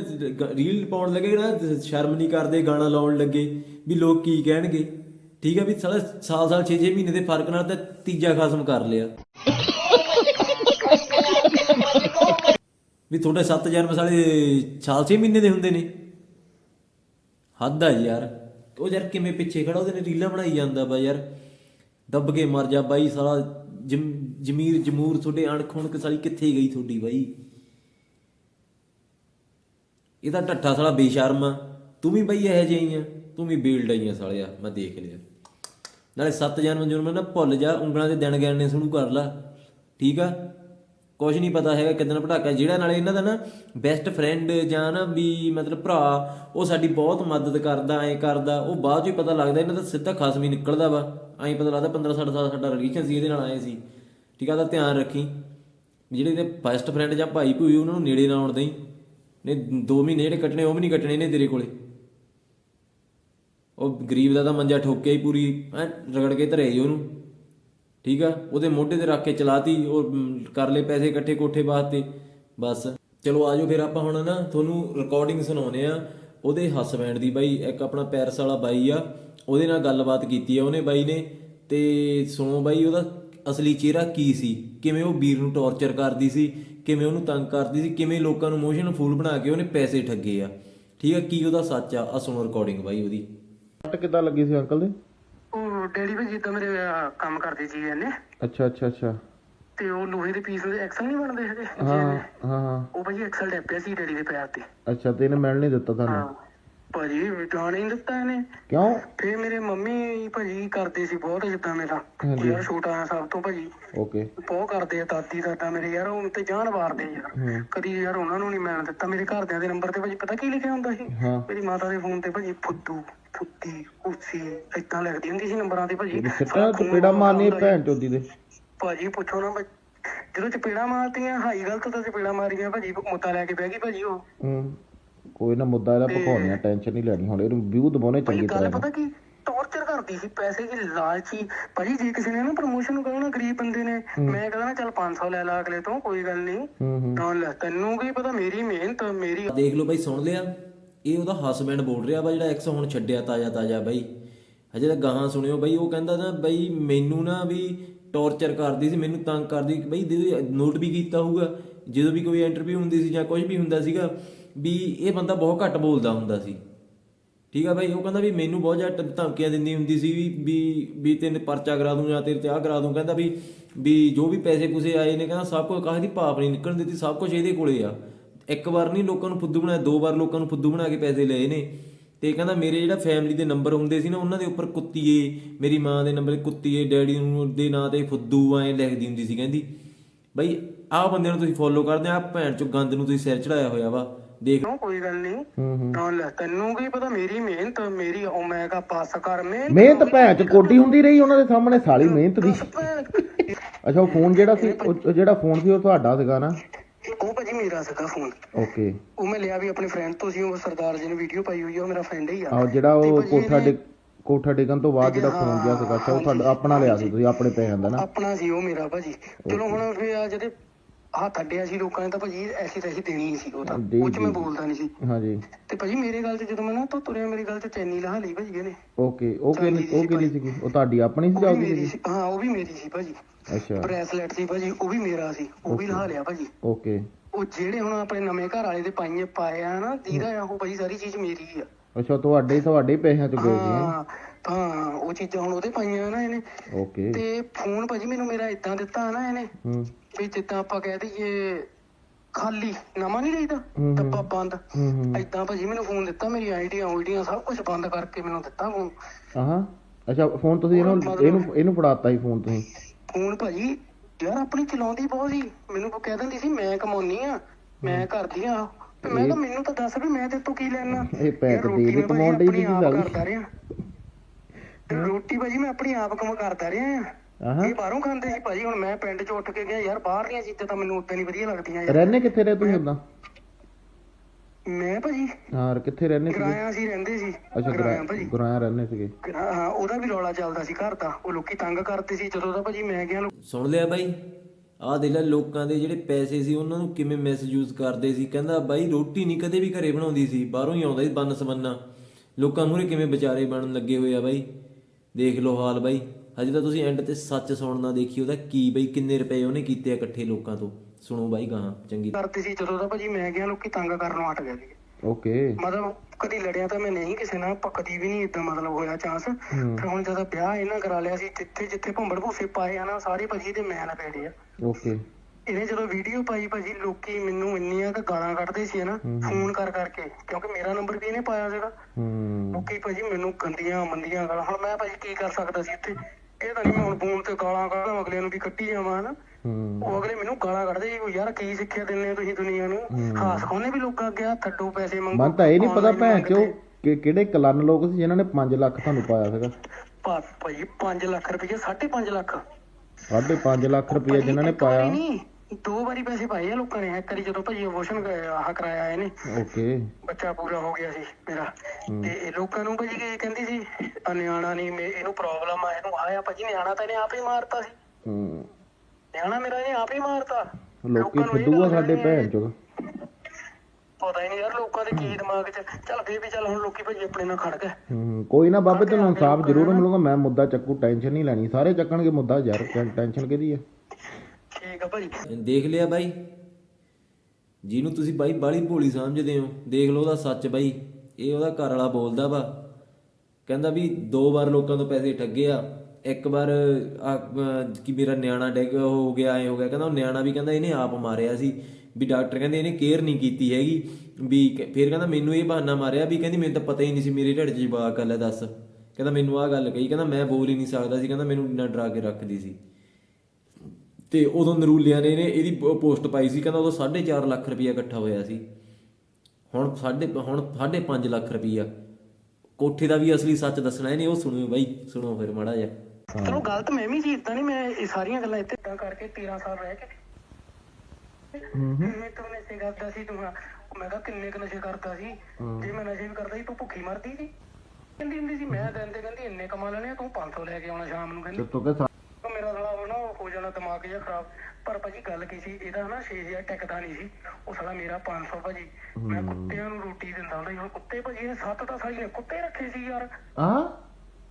ਰੀਲ ਪਾਉਣ ਲੱਗੇ ਨਾ ਸ਼ਰਮ ਨਹੀਂ ਕਰਦੇ ਗਾਣਾ ਲਾਉਣ ਲੱਗੇ, ਵੀ ਲੋਕ ਕੀ ਕਹਿਣਗੇ। ਠੀਕ ਹੈ ਵੀ ਸਾਲਾ ਸਾਲ ਸਾਲ 6-6 ਮਹੀਨੇ ਦੇ ਫ਼ਰਕ ਨਾਲ ਤਾਂ ਤੀਜਾ ਖਸਮ ਕਰ ਲਿਆ। ਵੀ ਤੁਹਾਡੇ ਸੱਤ ਜਨਮ ਸਾਲੇ ਸਾਲ 6 ਮਹੀਨੇ ਦੇ ਹੁੰਦੇ ਨੇ। ਹੱਦ ਆ ਯਾਰ। ਉਹ ਯਾਰ ਕਿਵੇਂ ਪਿੱਛੇ ਖੜਾ, ਉਹਦੇ ਨੇ ਰੀਲਾਂ ਬਣਾਈ ਜਾਂਦਾ ਵਾ ਯਾਰ। ਦੱਬ ਕੇ ਮਰ ਜਾ ਬਾਈ ਸਾਲਾ। ਜਮੀਰ ਜਮੂਰ ਤੁਹਾਡੇ ਅਣਖ ਉਣਕ ਸਾਲੀ ਕਿੱਥੇ ਗਈ ਤੁਹਾਡੀ ਬਾਈ? ਇਹਦਾ ਢੱਠਾ ਸਾਲਾ ਬੇਸ਼ਰਮ ਆ। ਤੂੰ ਵੀ ਬਈ ਇਹੋ ਜਿਹੀ ਆ। ਤੂੰ ਵੀ ਬੇਲਡ ਆਈਆਂ ਸਾਲਿਆ, ਮੈਂ ਦੇਖ ਲਿਆ। ਨਾਲੇ ਸੱਤ ਜਨਮ ਜਨਮ ਨਾ ਭੁੱਲ ਜਾ, ਉਂਗਲਾਂ ਦੇ ਦਿਨ ਗਿਣਨੇ ਸ਼ੁਰੂ ਕਰ ਲਾ। ਠੀਕ ਆ? ਕੁਝ ਨਹੀਂ ਪਤਾ ਹੈਗਾ ਕਿਦਨ ਪਟਾਕਾ, ਜਿਹੜਾ ਨਾਲੇ ਇਹਨਾਂ ਦਾ ਨਾ ਬੈਸਟ ਫਰੈਂਡ ਜਾਂ ਨਾ ਵੀ ਮਤਲਬ ਭਰਾ, ਉਹ ਸਾਡੀ ਬਹੁਤ ਮਦਦ ਕਰਦਾ, ਐ ਕਰਦਾ, ਉਹ ਬਾਅਦ ਚ ਹੀ ਪਤਾ ਲੱਗਦਾ ਇਹਨਾਂ ਦਾ ਸਿੱਧਾ ਖਸਮ ਹੀ ਨਿਕਲਦਾ ਵਾ। ਐਂ ਪਤਾ ਲੱਗਦਾ 15 ਸਾਲ ਸਾਲ ਸਾਡਾ ਰਿਲੇਸ਼ਨ ਸੀ, ਇਹਦੇ ਨਾਲ ਆਏ ਸੀ। ਠੀਕ ਆ, ਤਾਂ ਧਿਆਨ ਰੱਖੀ। ਜਿਹੜੇ ਤੇ ਬੈਸਟ ਫਰੈਂਡ ਜਾਂ ਭਾਈ ਭੂਈ, ਉਹਨਾਂ ਨੂੰ ਨੇੜੇ ਨਾ ਆਉਣ ਦੇਈ। ਨੇ 2 ਮਹੀਨੇ ਜਿਹੜੇ ਕੱਟਣੇ, ਉਹ ਵੀ ਨਹੀਂ ਕੱਟਣੇ ਨੇ ਤੇਰੇ ਕੋਲੇ। ਉਹ ਗਰੀਬ ਦਾ ਤਾਂ ਮੰਜਾ ਠੋਕਿਆ ਹੀ ਪੂਰੀ ਐ ਰਗੜ ਕੇ ਧਰੇ ਉਹਨੂੰ। ਠੀਕ ਆ, ਉਹਦੇ ਮੋਢੇ ਤੇ ਰੱਖ ਕੇ ਚਲਾਤੀ, ਉਹ ਕਰ ਲਏ ਪੈਸੇ ਇਕੱਠੇ ਕੋਠੇ ਵਾਸਤੇ। ਬਸ। ਚਲੋ, ਆਜੋ ਫਿਰ ਆਪਾਂ ਹੁਣ ਨਾ, ਤੁਹਾਨੂੰ ਰਿਕਾਰਡਿੰਗ ਸੁਣਾਉਨੇ ਆ ਉਹਦੇ ਹਸਬੈਂਡ ਦੀ ਬਾਈ, ਇੱਕ ਆਪਣਾ ਪੈਰਸ ਵਾਲਾ ਬਾਈ ਆ। ਉਹਦੇ ਨਾਲ ਗੱਲਬਾਤ ਕੀਤੀ ਆ ਉਹਨੇ ਬਾਈ ਨੇ ਤੇ ਸੁਣੋ ਬਾਈ ਉਹਦਾ ਅਸਲੀ ਚਿਹਰਾ ਕੀ ਸੀ? ਕਿਵੇਂ ਉਹ ਵੀਰ ਨੂੰ ਟੌਰਚਰ ਕਰਦੀ ਸੀ? ਕਿਵੇਂ ਉਹਨੂੰ ਤੰਗ ਕਰਦੀ ਸੀ? ਕਿਵੇਂ ਲੋਕਾਂ ਨੂੰ ਇਮੋਸ਼ਨਲ ਫੂਲ ਬਣਾ ਕੇ ਉਹਨੇ ਪੈਸੇ ਠੱਗੇ ਆ? ਠੀਕ ਆ ਕੀ ਉਹਦਾ ਸੱਚ ਆ? ਆ ਸੁਣੋ ਰਿਕਾਰਡਿੰਗ ਬਾਈ ਉਹਦੀ। ਸੱਟ ਕਿੱਦਾਂ ਲੱਗੀ ਸੀ ਅੰਕਲ ਦੇ? ਉਹ ਡੈਡੀ ਭਾਜੀ ਤਾਂ ਮੇਰੇ ਕੰਮ ਕਰਦੇ ਸੀ ਇਹਨੇ। ਅੱਛਾ ਅੱਛਾ ਅੱਛਾ। ਤੇ ਉਹ ਲੋਹੇ ਦੇ ਪੀਸ ਦੇ ਐਕਸਲ ਨਹੀਂ ਬਣਦੇ ਹੈਗੇ? ਹਾਂ ਹਾਂ ਹਾਂ। ਉਹ ਭਾਜੀ ਐਕਸਲ ਡੱਪਿਆ ਸੀ ਡੈਡੀ ਦੇ ਪੈਰ ਤੇ। ਅੱਛਾ ਤੇ ਇਹਨੇ ਮਿਲ ਨਹੀਂ ਦਿੱਤਾ ਤੁਹਾਨੂੰ? ਹਾਂ। ਭਾਜੀ ਜਾਣ ਹੀ ਨਹੀਂ ਦਿੱਤਾ ਇਹਨੇ। ਕਿਉਂ? ਫੇ ਮੇਰੇ ਮੰਮੀ ਭਾਜੀ ਕਰਦੇ ਸੀ ਬਹੁਤ ਜਿੱਦਾਂ ਮੇਰਾ। ਯਾਰ ਛੋਟਾ ਆ ਸਭ ਤੋਂ ਭਾਜੀ। ਓਕੇ। ਬਹੁਤ ਕਰਦੇ ਆ ਦਾਦੀ ਦਾਦਾ ਮੇਰੇ। ਯਾਰ ਉਹ ਤੇ ਜਾਨ ਵਾਰਦੇ ਯਾਰ ਕਦੀ ਯਾਰ ਉਹਨਾਂ ਨੂੰ ਨਹੀਂ ਮਿਲਣ ਦਿੱਤਾ। ਮੇਰੇ ਘਰਦਿਆਂ ਦੇ ਨੰਬਰ ਤੇ ਭਾਜੀ ਪਤਾ ਕੀ ਲਿਖਿਆ ਹੁੰਦਾ ਸੀ? ਹਾਂ। ਮੇਰੀ ਮਾਤਾ ਦੇ ਫੋਨ ਤੇ ਭਾਜੀ ਫੁੱਦੂ ਫੁੱਤੀ ਉਸੀ ਏਦਾਂ ਲਿਖਦੀ ਹੁੰਦੀ ਸੀ ਨੰਬਰਾਂ ਤੇ ਭਾਜੀ। ਸਿੱਟਾ ਚਪੇੜਾ ਮਾਰਨੀ ਭੈਣ ਚੋਦੀ ਦੇ। ਭਾਜੀ ਪੁੱਛੋ ਨਾ ਭਾਜੀ। ਜਦੋਂ ਚਪੇੜਾ ਮਾਰਤੀਆਂ ਹਾਈ ਗਲਤ ਤਾਂ ਚਪੇੜਾ ਮਾਰੀਆਂ ਭਾਜੀ ਮੁੱਦਾ ਲੈ ਕੇ ਬਹਿ ਗਈ ਭਾਜੀ ਉਹ। ਹੂੰ। ਕੋਈ ਨਾ ਮੁੱਦਾ ਇਹਦਾ ਪਕਾਉਣੀ ਆ ਟੈਨਸ਼ਨ ਨਹੀਂ ਲੈਣੀ ਹੁਣ ਇਹਨੂੰ ਵਿਊ ਦਬਾਉਣੇ ਚੰਗੀ ਤਰ੍ਹਾਂ ਪਤਾ ਕੀ? ਟੌਰਚਰ ਕਰਦੀ ਸੀ ਪੈਸੇ ਦੀ ਲਾਲਚੀ। ਭਾਜੀ ਜੇ ਕਿਸੇ ਨੇ ਨਾ ਪ੍ਰਮੋਸ਼ਨ ਨੂੰ ਕਹਿਣਾ ਗਰੀਬ ਬੰਦੇ ਨੇ ਮੈਂ ਕਹਿੰਦਾ ਚੱਲ 500 ਲੈ ਲਾ ਅਗਲੇ ਤੋਂ ਕੋਈ ਗੱਲ ਨਹੀਂ। ਹੂੰ ਹੂੰ। ਤਾਂ ਲੈ ਤੈਨੂੰ ਕੀ ਪਤਾ ਮੇਰੀ ਮਿਹਨਤ ਮੇਰੀ ਦੇਖ ਲਓ ਬਾਈ ਸੁਣ ਲਿਆ। ਇਹ ਉਹਦਾ ਹਸਬੈਂਡ ਬੋਲ ਰਿਹਾ ਵਾ ਜਿਹੜਾ ਐਕਸ ਹੁਣ ਛੱਡਿਆ ਤਾਜ਼ਾ ਤਾਜ਼ਾ ਬਾਈ। ਹਜੇ ਤਾਂ ਗਾਹਾਂ ਸੁਣਿਓ ਬਾਈ ਉਹ ਕਹਿੰਦਾ ਨਾ ਬਾਈ ਮੈਨੂੰ ਨਾ ਵੀ ਟੌਰਚਰ ਕਰਦੀ ਸੀ ਮੈਨੂੰ ਤੰਗ ਕਰਦੀ ਬਾਈ ਨੋਟ ਵੀ ਕੀਤਾ ਹੋਊਗਾ ਜਦੋਂ ਵੀ ਕੋਈ ਇੰਟਰਵਿਊ ਹੁੰਦੀ ਸੀ ਜਾਂ ਕੁਝ ਵੀ ਹੁੰਦਾ ਸੀਗਾ ਵੀ ਇਹ ਬੰਦਾ ਬਹੁਤ ਘੱਟ ਬੋਲਦਾ ਹੁੰਦਾ ਸੀ। ਠੀਕ ਆ ਬਾਈ? ਉਹ ਕਹਿੰਦਾ ਵੀ ਮੈਨੂੰ ਬਹੁਤ ਜ਼ਿਆਦਾ ਧਮਕੀਆਂ ਦਿੰਦੀ ਹੁੰਦੀ ਸੀ ਵੀ ਵੀ ਵੀ ਤੈਨੂੰ ਪਰਚਾ ਕਰਾ ਦੂੰ ਜਾਂ ਤੇਰੇ ਤੇ ਆਹ ਕਰਾ ਦੂੰ। ਕਹਿੰਦਾ ਵੀ ਵੀ ਜੋ ਵੀ ਪੈਸੇ ਪੂਸੇ ਆਏ ਨੇ, ਕਹਿੰਦਾ ਸਭ ਕੁਝ ਕਾਹਦੀ ਦੀ ਭਾਪ ਨਹੀਂ ਨਿਕਲਣ ਦਿੱਤੀ, ਸਭ ਕੁਝ ਇਹਦੇ ਕੋਲੇ ਆ। ਇੱਕ ਵਾਰ ਨਹੀਂ ਲੋਕਾਂ ਨੂੰ ਫੁੱਦੂ ਬਣਾਇਆ, ਦੋ ਵਾਰ ਲੋਕਾਂ ਨੂੰ ਫੁੱਦੂ ਬਣਾ ਕੇ ਪੈਸੇ ਲਏ ਨੇ। ਤੇ ਕਹਿੰਦਾ ਮੇਰੇ ਜਿਹੜਾ ਫੈਮਿਲੀ ਦੇ ਨੰਬਰ ਹੁੰਦੇ ਸੀ ਨਾ, ਉਹਨਾਂ ਦੇ ਉੱਪਰ ਕੁੱਤੀਏ, ਮੇਰੀ ਮਾਂ ਦੇ ਨੰਬਰ ਕੁੱਤੀਏ, ਡੈਡੀ ਨੂੰ ਦੇ ਨਾਂ ਤੇ ਫੁੱਦੂ ਐਂ ਲਿਖਦੀ ਹੁੰਦੀ ਸੀ, ਕਹਿੰਦੀ, ਬਈ, ਆਹ ਬੰਦਿਆਂ ਨੂੰ ਤੁਸੀਂ ਫੋਲੋ ਕਰਦੇ ਆ ਭੈਣ ਚੋ ਗੰਦ ਨੂੰ ਤੁਸੀਂ ਸਿਰ ਚੜਾਇਆ ਹੋਇਆ ਵਾ। ਦੇਖ। ਕਿਉਂ ਕੋਈ ਗੱਲ ਨਹੀਂ। ਹੂੰ ਹੂੰ। ਤਾਂ ਲੈ ਤੈਨੂੰ ਕੀ ਪਤਾ ਮੇਰੀ ਮਿਹਨਤ ਮੇਰੀ ਉਹ ਮੈਂ ਕਾ ਪਾਸ ਕਰ ਮਿਹਨਤ ਮਿਹਨਤ ਭੈਣ ਚ ਕੋਡੀ ਹੁੰਦੀ ਰਹੀ ਉਹਨਾਂ ਦੇ ਸਾਹਮਣੇ ਸਾਲੀ ਮਿਹਨਤ ਦੀ। ਅੱਛਾ ਉਹ ਫੋਨ ਜਿਹੜਾ ਸੀ ਉਹ ਉਹ ਜਿਹੜਾ ਫੋਨ ਸੀ ਉਹ ਤੁਹਾਡਾ ਸੀਗਾ ਨਾ? ਉਹ ਭਾਜੀ ਮੇਰਾ ਸੀਗਾ ਫੋਨ। ਓਕੇ। ਉਹ ਮੈਂ ਲਿਆ ਵੀ ਆਪਣੇ ਫਰੈਂਡ ਤੋਂ ਸੀ ਉਹ ਸਰਦਾਰ ਜੀ ਨੇ ਵੀਡੀਓ ਪਾਈ ਹੋਈ ਆ ਉਹ ਮੇਰਾ ਫਰੈਂਡ ਹੀ ਆ। ਆਹ ਜਿਹੜਾ ਤੇ ਉਹ ਭਾਜੀ ਕੋਠਾ ਡਿੱਗ ਕੋਠਾ ਡਿੱਗਣ ਤੋਂ ਬਾਅਦ ਜਿਹੜਾ ਫੋਨ ਗਿਆ ਸੀਗਾ ਅੱਛਾ ਉਹ ਤੁਹਾਡਾ ਆਪਣਾ ਲਿਆ ਸੀ ਤੁਸੀਂ ਆਪਣੇ ਪੈਸਿਆਂ ਦਾ ਨਾ? ਆਪਣਾ ਸੀ ਉਹ ਮੇਰਾ ਭਾਜੀ। ਚਲੋ ਹੁਣ ਫੇ ਆ ਜਿਹੜੇ ਹੱਥ ਅੱਡਿਆ ਸੀ ਲੋਕਾਂ ਨੇ ਤਾਂ ਭਾਜੀ ਐਸੀ ਤੈਸੀ ਦੇਣੀ ਹੀ ਸੀ ਉਹ ਤਾਂ। ਜੀ, ਉਹ ਚ ਮੈਂ। ਬੋਲਦਾ ਨਹੀਂ ਸੀ। ਹਾਂਜੀ। ਤੇ ਭਾਜੀ ਮੇਰੇ ਗੱਲ ਤੇ ਜਦੋਂ ਮੈਂ ਨਾ ਤੋਂ ਤੁਰਿਆ ਮੇਰੀ ਗੱਲ ਤੇ ਚੈਨੀ ਲਾ ਲਈ ਭਾਜੀ ਇਹਨੇ। ਓਕੇ ਉਹ ਚੱਲ ਕਿਹੜੀ ਜੀ ਉਹ ਕਿਹੜੀ ਸੀਗੀ? ਉਹ ਤੁਹਾਡੀ ਆਪਣੀ ਸੀ ਉਹ ਜਾਂ ਵੀ ਉਹਦੀ ਮੇਰੀ ਸੀ। ਹਾਂ ਉਹ ਵੀ ਮੇਰੀ ਸੀ ਭਾਜੀ। ਅੱਛਾ। ਬ੍ਰੈਸਲੈਟ ਸੀ ਭਾਜੀ ਉਹ ਵੀ ਮੇਰਾ ਸੀ। ਉਹ ਵੀ ਲਾ ਲਿਆ ਭਾਜੀ। ਓਕੇ। ਉਹ ਜਿਹੜੇ ਹੁਣ ਆਪਣੇ ਨਵੇਂ ਘਰ ਵਾਲੇ ਦੇ ਪਾਈਏ ਪਾਏ ਆ ਨਾ ਜਿਹਦਾ ਆ ਉਹ ਭਾਜੀ ਸਾਰੀ ਚੀਜ਼ ਮੇਰੀ ਹੀ ਆ। ਅੱਛਾ ਤੁਹਾਡੇ ਤੁਹਾਡੇ ਪੈਸਿਆਂ ਚ ਗਏ ਸੀ ਹਾਂ? ਹਾਂ। ਉਹ ਚੀਜ਼ਾਂ ਹੁਣ ਉਹਦੇ ਪਾਈਆਂ ਨਾ ਇਹਨੇ। ਓਕੇ ਤੇ ਫੋਨ ਭਾਜੀ ਮੈਨੂੰ ਮੇਰਾ ਇਦਾਂ ਦਿੱਤਾ ਨਾ ਇਹਨੇ ਹੂੰ। ਵੀ ਜਿੱਦਾਂ ਆਪਾਂ ਕਹਿ ਦਈਏ ਖਾਲੀ ਨਵਾਂ ਨਹੀਂ ਰਹੀਦਾ। ਡੱਬਾ ਬੰਦ। ਏਦਾਂ ਭਾਜੀ ਮੈਨੂੰ ਫੋਨ ਦਿੱਤਾ ਮੇਰੀ ਆਈਡੀਆਂ ਆਈਡੀਆਂ ਸਭ ਕੁਝ ਬੰਦ ਕਰਕੇ ਮੈਨੂੰ ਦਿੱਤਾ ਫੋਨ ਆਹਾਂ। ਅੱਛਾ ਫੋਨ ਤੁਸੀਂ ਇਹਨੂੰ ਇਹਨੂੰ ਇਹਨੂੰ ਫੜਾਤਾ ਸੀ ਫੋਨ ਤੁਸੀਂ? ਫੋਨ ਭਾਜੀ ਯਾਰ ਆਪਣੀ ਚਲਾਉਂਦੀ ਬਹੁਤ ਸੀ। ਮੈਨੂੰ ਉਹ ਕਹਿ ਦਿੰਦੀ ਸੀ ਮੈਂ ਕਮਾਉਣੀ ਆ ਮੈਂ ਕਰਦੀ ਆ ਤੇ ਮੈਂ ਕਿਹਾ ਮੈਨੂੰ ਤਾਂ ਦੱਸ ਵੀ ਮੈਂ ਤੇ ਤੂੰ ਕੀ ਲੈਣਾ? ਇਹ ਪੈਸੇ ਦੇ ਰੋਟੀ ਦੇ ਮੈਂ ਭਾਜੀ ਕਮਾਉਣ ਡਈ ਆਪਣੀ ਸੀ ਸਾਲੀ। ਕਰਦਾ ਰਿਹਾ। ਤੇ ਰੋਟੀ ਭਾਜੀ ਮੈਂ ਆਪਣੀ ਆਪ ਕੰਮ ਕਰਦਾ ਰਿਹਾ ਆ ਆਹਾਂ। ਇਹ ਬਾਹਰੋਂ ਖਾਂਦੇ ਸੀ ਭਾਜੀ ਹੁਣ ਮੈਂ ਪਿੰਡ 'ਚ ਉੱਠ ਕੇ ਗਿਆ ਯਾਰ ਬਾਹਰਲੀਆਂ ਚੀਜ਼ਾਂ ਤਾਂ ਮੈਨੂੰ ਉਦਾਂ ਨਹੀਂ ਵਧੀਆ ਲੱਗਦੀਆਂ ਯਾਰ। ਰਹਿੰਦੇ ਕਿੱਥੇ ਰਹੇ ਤੁਸੀਂ ਉਦਾਂ ਮੈਂ ਭਾਜੀ। ਹਾਂ ਕਿੱਥੇ ਰਹਿੰਦੇ ਸੀਗੇ? ਕਿਰਾਇਆ ਸੀ ਰਹਿੰਦੇ ਸੀ। ਅੱਛਾ ਕਿਰਾਇਆ ਭਾਜੀ। ਗੁਰਾਇਆ ਰਹਿੰਦੇ ਸੀਗੇ। ਹਾਂ ਉਹਦਾ ਵੀ ਰੌਲਾ ਚੱਲਦਾ ਸੀ ਘਰ ਦਾ। ਉਹ ਲੋਕੀ ਤੰਗ ਕਰਦੇ ਸੀ। ਜਦੋਂ ਦਾ ਭਾਜੀ ਮੈਂ ਗਿਆ ਸੁਣ ਲਿਆ ਬਾਈ। ਆਹ ਦੇਖ ਲੈ ਲੋਕਾਂ ਦੇ ਜਿਹੜੇ ਪੈਸੇ ਸੀ ਉਹਨਾਂ ਨੂੰ ਕਿਵੇਂ ਮਿਸਯੂਜ਼ ਕਰਦੇ ਸੀ। ਕਹਿੰਦਾ ਬਾਈ ਰੋਟੀ ਨਹੀਂ ਕਦੇ ਵੀ ਘਰੇ ਬਣਾਉਂਦੀ ਸੀ। ਬਾਹਰੋਂ ਹੀ ਆਉਂਦਾ ਸੀ ਬੰਨ ਸਬੰਨਾ ਲੋਕਾਂ ਮੂਹਰੇ ਕਿਵੇਂ ਵਿਚਾਰੇ ਬਣਨ ਲੱਗੇ ਹੋਏ ਆ ਬਾਈ। ਦੇਖ ਲਓ ਹਾਲ ਬਾਈ। ਹਜੇ ਤਾਂ ਤੁਸੀਂ ਐਂਡ ਤੇ ਸੱਚ ਸੁਣਨਾ ਦੇਖੀ ਉਹਦਾ ਕੀ ਬਾਈ ਕਿੰਨੇ ਰੁਪਏ ਉਹਨੇ ਕੀਤੇ ਆ ਇਕੱਠੇ ਲੋਕਾਂ ਤੋਂ। ਸੁਣੋ ਬਾਈ ਗਾਹਾਂ ਚੰਗੀ ਕਰਦੇ ਸੀ ਜਦੋਂ ਦਾ ਭਾਜੀ ਮੈਂ ਗਿਆ ਲੋਕੀ ਤੰਗ ਕਰਨੋਂ ਹਟ ਗਏ ਸੀ ਓਕੇ ਮਤਲਬ ਕਦੀ ਲੜਿਆ ਤਾਂ ਮੈਂ ਨਹੀਂ ਕਿਸੇ ਨਾਲ ਪਰ ਕਦੀ ਵੀ ਨਹੀਂ ਇਦਾਂ ਮਤਲਬ ਹੋਇਆ ਚਾਂਸ। ਫਿਰ ਹੁਣ ਜਦੋਂ ਵਿਆਹ ਇਹਨਾਂ ਕਰਾ ਲਿਆ ਸੀ ਜਿੱਥੇ ਜਿੱਥੇ ਭੰਬੜ ਭੂਸੇ ਪਾਏ ਆ ਨਾ ਸਾਰੇ ਭਾਜੀ ਤੇ ਮੈਂ ਲਪੇੜੇ ਆ। ਓਕੇ ਇਹਨੇ ਜਦੋਂ ਵੀਡੀਓ ਪਾਈ ਭਾਜੀ ਲੋਕੀ ਮੈਨੂੰ ਇੰਨੀਆਂ ਕੁ ਗਾਲਾਂ ਕੱਢਦੇ ਸੀ ਨਾ ਫੋਨ ਕਰ ਕਰਕੇ ਕਿਉਂਕਿ ਮੇਰਾ ਨੰਬਰ ਵੀ ਇਹਨੇ ਪਾਇਆ ਸੀਗਾ। ਲੋਕੀ ਭਾਜੀ ਮੈਨੂੰ ਗੰਦੀਆਂ ਮੰਦੀਆਂ ਗਾਲਾਂ ਹੁਣ ਮੈਂ ਭਾਜੀ ਕੀ ਕਰ ਸਕਦਾ ਸੀ ਇੱਥੇ? ਇਹ ਤਾਂ ਨਹੀਂ ਮੈਂ ਹੁਣ ਫੋਨ ਤੇ ਗਾਲਾਂ ਕੱਢਾਂ ਅਗਲਿਆਂ ਨੂੰ ਵੀ ਕੱਢੀ ਜਾਵਾਂ ਹਨਾ। ਉਹ ਅਗਲੇ ਮੈਨੂੰ ਗਾਲਾਂ ਕੱਢਦੇ ਸੀ ਯਾਰ ਕੀ ਸਿੱਖਿਆ ਦਿੰਦੇ ਹੋ ਤੁਸੀਂ ਦੁਨੀਆ ਨੂੰ? ਖਾਸ ਕੋਨੇ ਵੀ ਲੋਕਾਂ ਅੱਗੇ ਹੱਥ ਅੱਡੋ ਪੈਸੇ ਮੰਗੋ? ਮਨ ਤਾਂ ਇਹ ਨਹੀਂ ਪਤਾ ਭੈਣ। ਚੋ ਕਿ ਕਿਹੜੇ ਕਲਨ ਲੋਕ ਸੀ ਜਿਨ੍ਹਾਂ ਨੇ 5 ਲੱਖ ਤੁਹਾਨੂੰ ਪਾਇਆ ਸੀਗਾ? ਭਾਜੀ 5 ਲੱਖ ਰੁਪਏ 5.5 ਲੱਖ। ਸਾਢੇ 5 ਲੱਖ ਰੁਪਏ ਜਿਨ੍ਹਾਂ ਨੇ ਪਾਇਆ। ਨਹੀਂ। ਦੋ ਵਾਰੀ ਪੈਸੇ ਪਾਏ ਆ ਲੋਕਾਂ ਨੇ ਇੱਕ ਵਾਰੀ ਜਦੋਂ ਭਾਜੀ ਅਬੋਰਸ਼ਨ ਆਹ ਕਰਾਇਆ ਇਹਨੇ। ਓਕੇ। ਬੱਚਾ ਪੂਰਾ ਹੋ ਗਿਆ ਸੀ ਮੇਰਾ। ਤੇ ਇਹ ਲੋਕਾਂ ਨੂੰ ਭਾਜੀ ਕੀ ਕਹਿੰਦੀ ਸੀ ਆ ਨਿਆਣਾ ਨਹੀਂ ਮੇ- ਇਹਨੂੰ ਪ੍ਰੋਬਲਮ ਆ ਇਹਨੂੰ ਆਇਆ ਭਾਜੀ ਨਿਆਣਾ ਤਾਂ ਇਹਨੇ ਆਪ ਹੀ ਮਾਰਤਾ ਸੀ। ਹੂੰ। ਨਿਆਣਾ ਮੇਰਾ ਇਹਨੇ ਆਪ ਹੀ ਮਾਰਤਾ। ਲੋਕੀ ਲੋਕਾਂ ਨੂੰ ਇਹ ਫੁੱਦੂ ਆ ਗੱਲ ਸਾਡੇ ਭੈਣ ਚੋ ਪਤਾ ਹੀ ਨਹੀਂ ਯਾਰ ਲੋਕਾਂ ਦੇ ਕੀ ਦਿਮਾਗ 'ਚ ਚੱਲ ਫੇਰ ਵੀ ਚੱਲ ਹੁਣ ਲੋਕੀ ਭਾਜੀ ਆਪਣੇ ਨਾਲ ਖੜ ਗਏ। ਹੂੰ ਕੋਈ ਨਾ ਬਾਬੇ ਤੁਹਾਨੂੰ ਇਨਸਾਫ ਜ਼ਰੂਰ ਮਿਲੂਗਾ ਮੈਂ ਮੁੱਦਾ ਚੱਕੂ ਟੈਨਸ਼ਨ ਨਹੀਂ ਲੈਣੀ। ਸਾਰੇ ਚੱਕਣਗੇ ਮੁੱਦਾ ਯਾਰ ਟੈਨਸ਼ਨ ਕਿਹਦੀ ਹੈ ਠੀਕ ਆ ਭਾਜੀ ਦੇਖ ਲਿਆ ਬਾਈ। ਜਿਹਨੂੰ ਤੁਸੀਂ ਬਾਈ ਬਾਲੀ ਭੋਲੀ ਸਮਝਦੇ ਹੋ, ਦੇਖ ਲਓ ਉਹਦਾ ਸੱਚ ਬਾਈ। ਇਹ ਉਹਦਾ ਘਰ ਵਾਲਾ ਬੋਲਦਾ ਵਾ। ਕਹਿੰਦਾ ਵੀ ਦੋ ਵਾਰ ਲੋਕਾਂ ਤੋਂ ਪੈਸੇ ਠੱਗੇ ਆ ਇੱਕ ਵਾਰ ਕਿ ਮੇਰਾ ਨਿਆਣਾ ਡਿੱਗ ਹੋ ਗਿਆ, ਐ ਹੋ ਗਿਆ। ਕਹਿੰਦਾ ਉਹ ਨਿਆਣਾ ਵੀ ਕਹਿੰਦਾ ਇਹਨੇ ਆਪ ਮਾਰਿਆ ਸੀ, ਵੀ ਡਾਕਟਰ ਕਹਿੰਦੇ ਇਹਨੇ ਕੇਅਰ ਨਹੀਂ ਕੀਤੀ ਹੈਗੀ, ਵੀ ਫਿਰ ਕਹਿੰਦਾ ਮੈਨੂੰ ਇਹ ਬਹਾਨਾ ਮਾਰਿਆ ਵੀ ਕਹਿੰਦੀ ਮੈਨੂੰ ਤਾਂ ਪਤਾ ਹੀ ਨਹੀਂ ਸੀ, ਮੇਰੇ ਢਿੱਡ 'ਚ ਜਵਾਕ ਗੱਲ ਲੈ ਦੱਸ। ਕਹਿੰਦਾ ਮੈਨੂੰ ਆਹ ਗੱਲ ਕਹੀ, ਕਹਿੰਦਾ ਮੈਂ ਬੋਲ ਹੀ ਨਹੀਂ ਸਕਦਾ ਸੀ, ਕਹਿੰਦਾ ਮੈਨੂੰ ਇੰਨਾ ਡਰਾ ਕੇ ਰੱਖਦੀ ਸੀ। ਤੇ ਉਦੋਂ ਨਰੂਲਿਆਂ ਨੇ ਇਹਨੇ ਇਹਦੀ ਪੋਸਟ ਪਾਈ ਸੀ ਕਹਿੰਦਾ ਉਦੋਂ 4.5 ਲੱਖ ਰੁਪਇਆ ਇਕੱਠਾ ਹੋਇਆ ਸੀ। ਹੁਣ ਸਾਢੇ ਹੁਣ 5.5 ਲੱਖ ਰੁਪਇਆ। ਕੋਠੇ ਦਾ ਵੀ ਅਸਲੀ ਸੱਚ ਦੱਸਣਾ ਇਹਨੇ ਉਹ ਸੁਣਿਓ ਬਾਈ ਸੁਣੋ ਫਿਰ ਮਾੜਾ ਜਿਹਾ। ਚਲੋ ਗਲਤ ਮੈਂ ਵੀ ਸੀ ਇਦਾਂ ਨਹੀਂ ਮੈਂ ਇਹ ਸਾਰੀਆਂ ਗੱਲਾਂ ਇੱਥੇ ਇਦਾਂ ਕਰਕੇ 13 ਸਾਲ ਰਹਿ ਕੇ ਮੈਂ ਤੂੰ ਨਸ਼ੇ ਕਰਦਾ ਸੀ ਤੂੰ ਉਹ ਮੈਂ ਕਿਹਾ ਕਿੰਨੇ ਕੁ ਨਸ਼ੇ ਕਰਦਾ ਸੀ ਜੇ ਮੈਂ ਨਸ਼ੇ ਵੀ ਕਰਦਾ ਸੀ ਤੂੰ ਭੁੱਖੀ ਮਰਦੀ ਸੀ। ਕਹਿੰਦੀ ਹੁੰਦੀ ਸੀ ਮੈਂ ਦਿਨ ਦੇ ਕਹਿੰਦੀ ਇੰਨੇ ਕਮਾ ਲੈਣੇ ਆ, ਤੂੰ 500 ਲੈ ਕੇ ਆਉਣਾ ਸ਼ਾਮ ਨੂੰ ਕਹਿੰਦੀ। ਚੱਤੋ ਕੇ ਸਾ- ਉਹ ਮੇਰਾ ਸਾਲਾ ਉਹ ਨਾ ਉਹ ਹੋ ਜਾਣਾ ਦਿਮਾਗ ਜਿਹਾ ਖਰਾਬ। ਪਰ ਭਾਜੀ ਗੱਲ ਕੀ ਸੀ ਇਹਦਾ ਨਾ 6000 ਟਿਕਦਾ ਨਹੀਂ ਸੀ। ਉਹ ਸਾਲਾ ਮੇਰਾ 500 ਭਾਜੀ। ਮੈਂ ਕੁੱਤਿਆਂ ਨੂੰ ਰੋਟੀ ਦਿੰਦਾ ਹੁੰਦਾ ਸੀ। ਹੁਣ ਕੁੱਤੇ ਭਾਜੀ ਨੇ ਸੱਤ ਤਾਂ ਸਾਲੀ ਨੇ ਕੁੱਤੇ ਰੱਖੇ ਸੀ ਯਾਰ।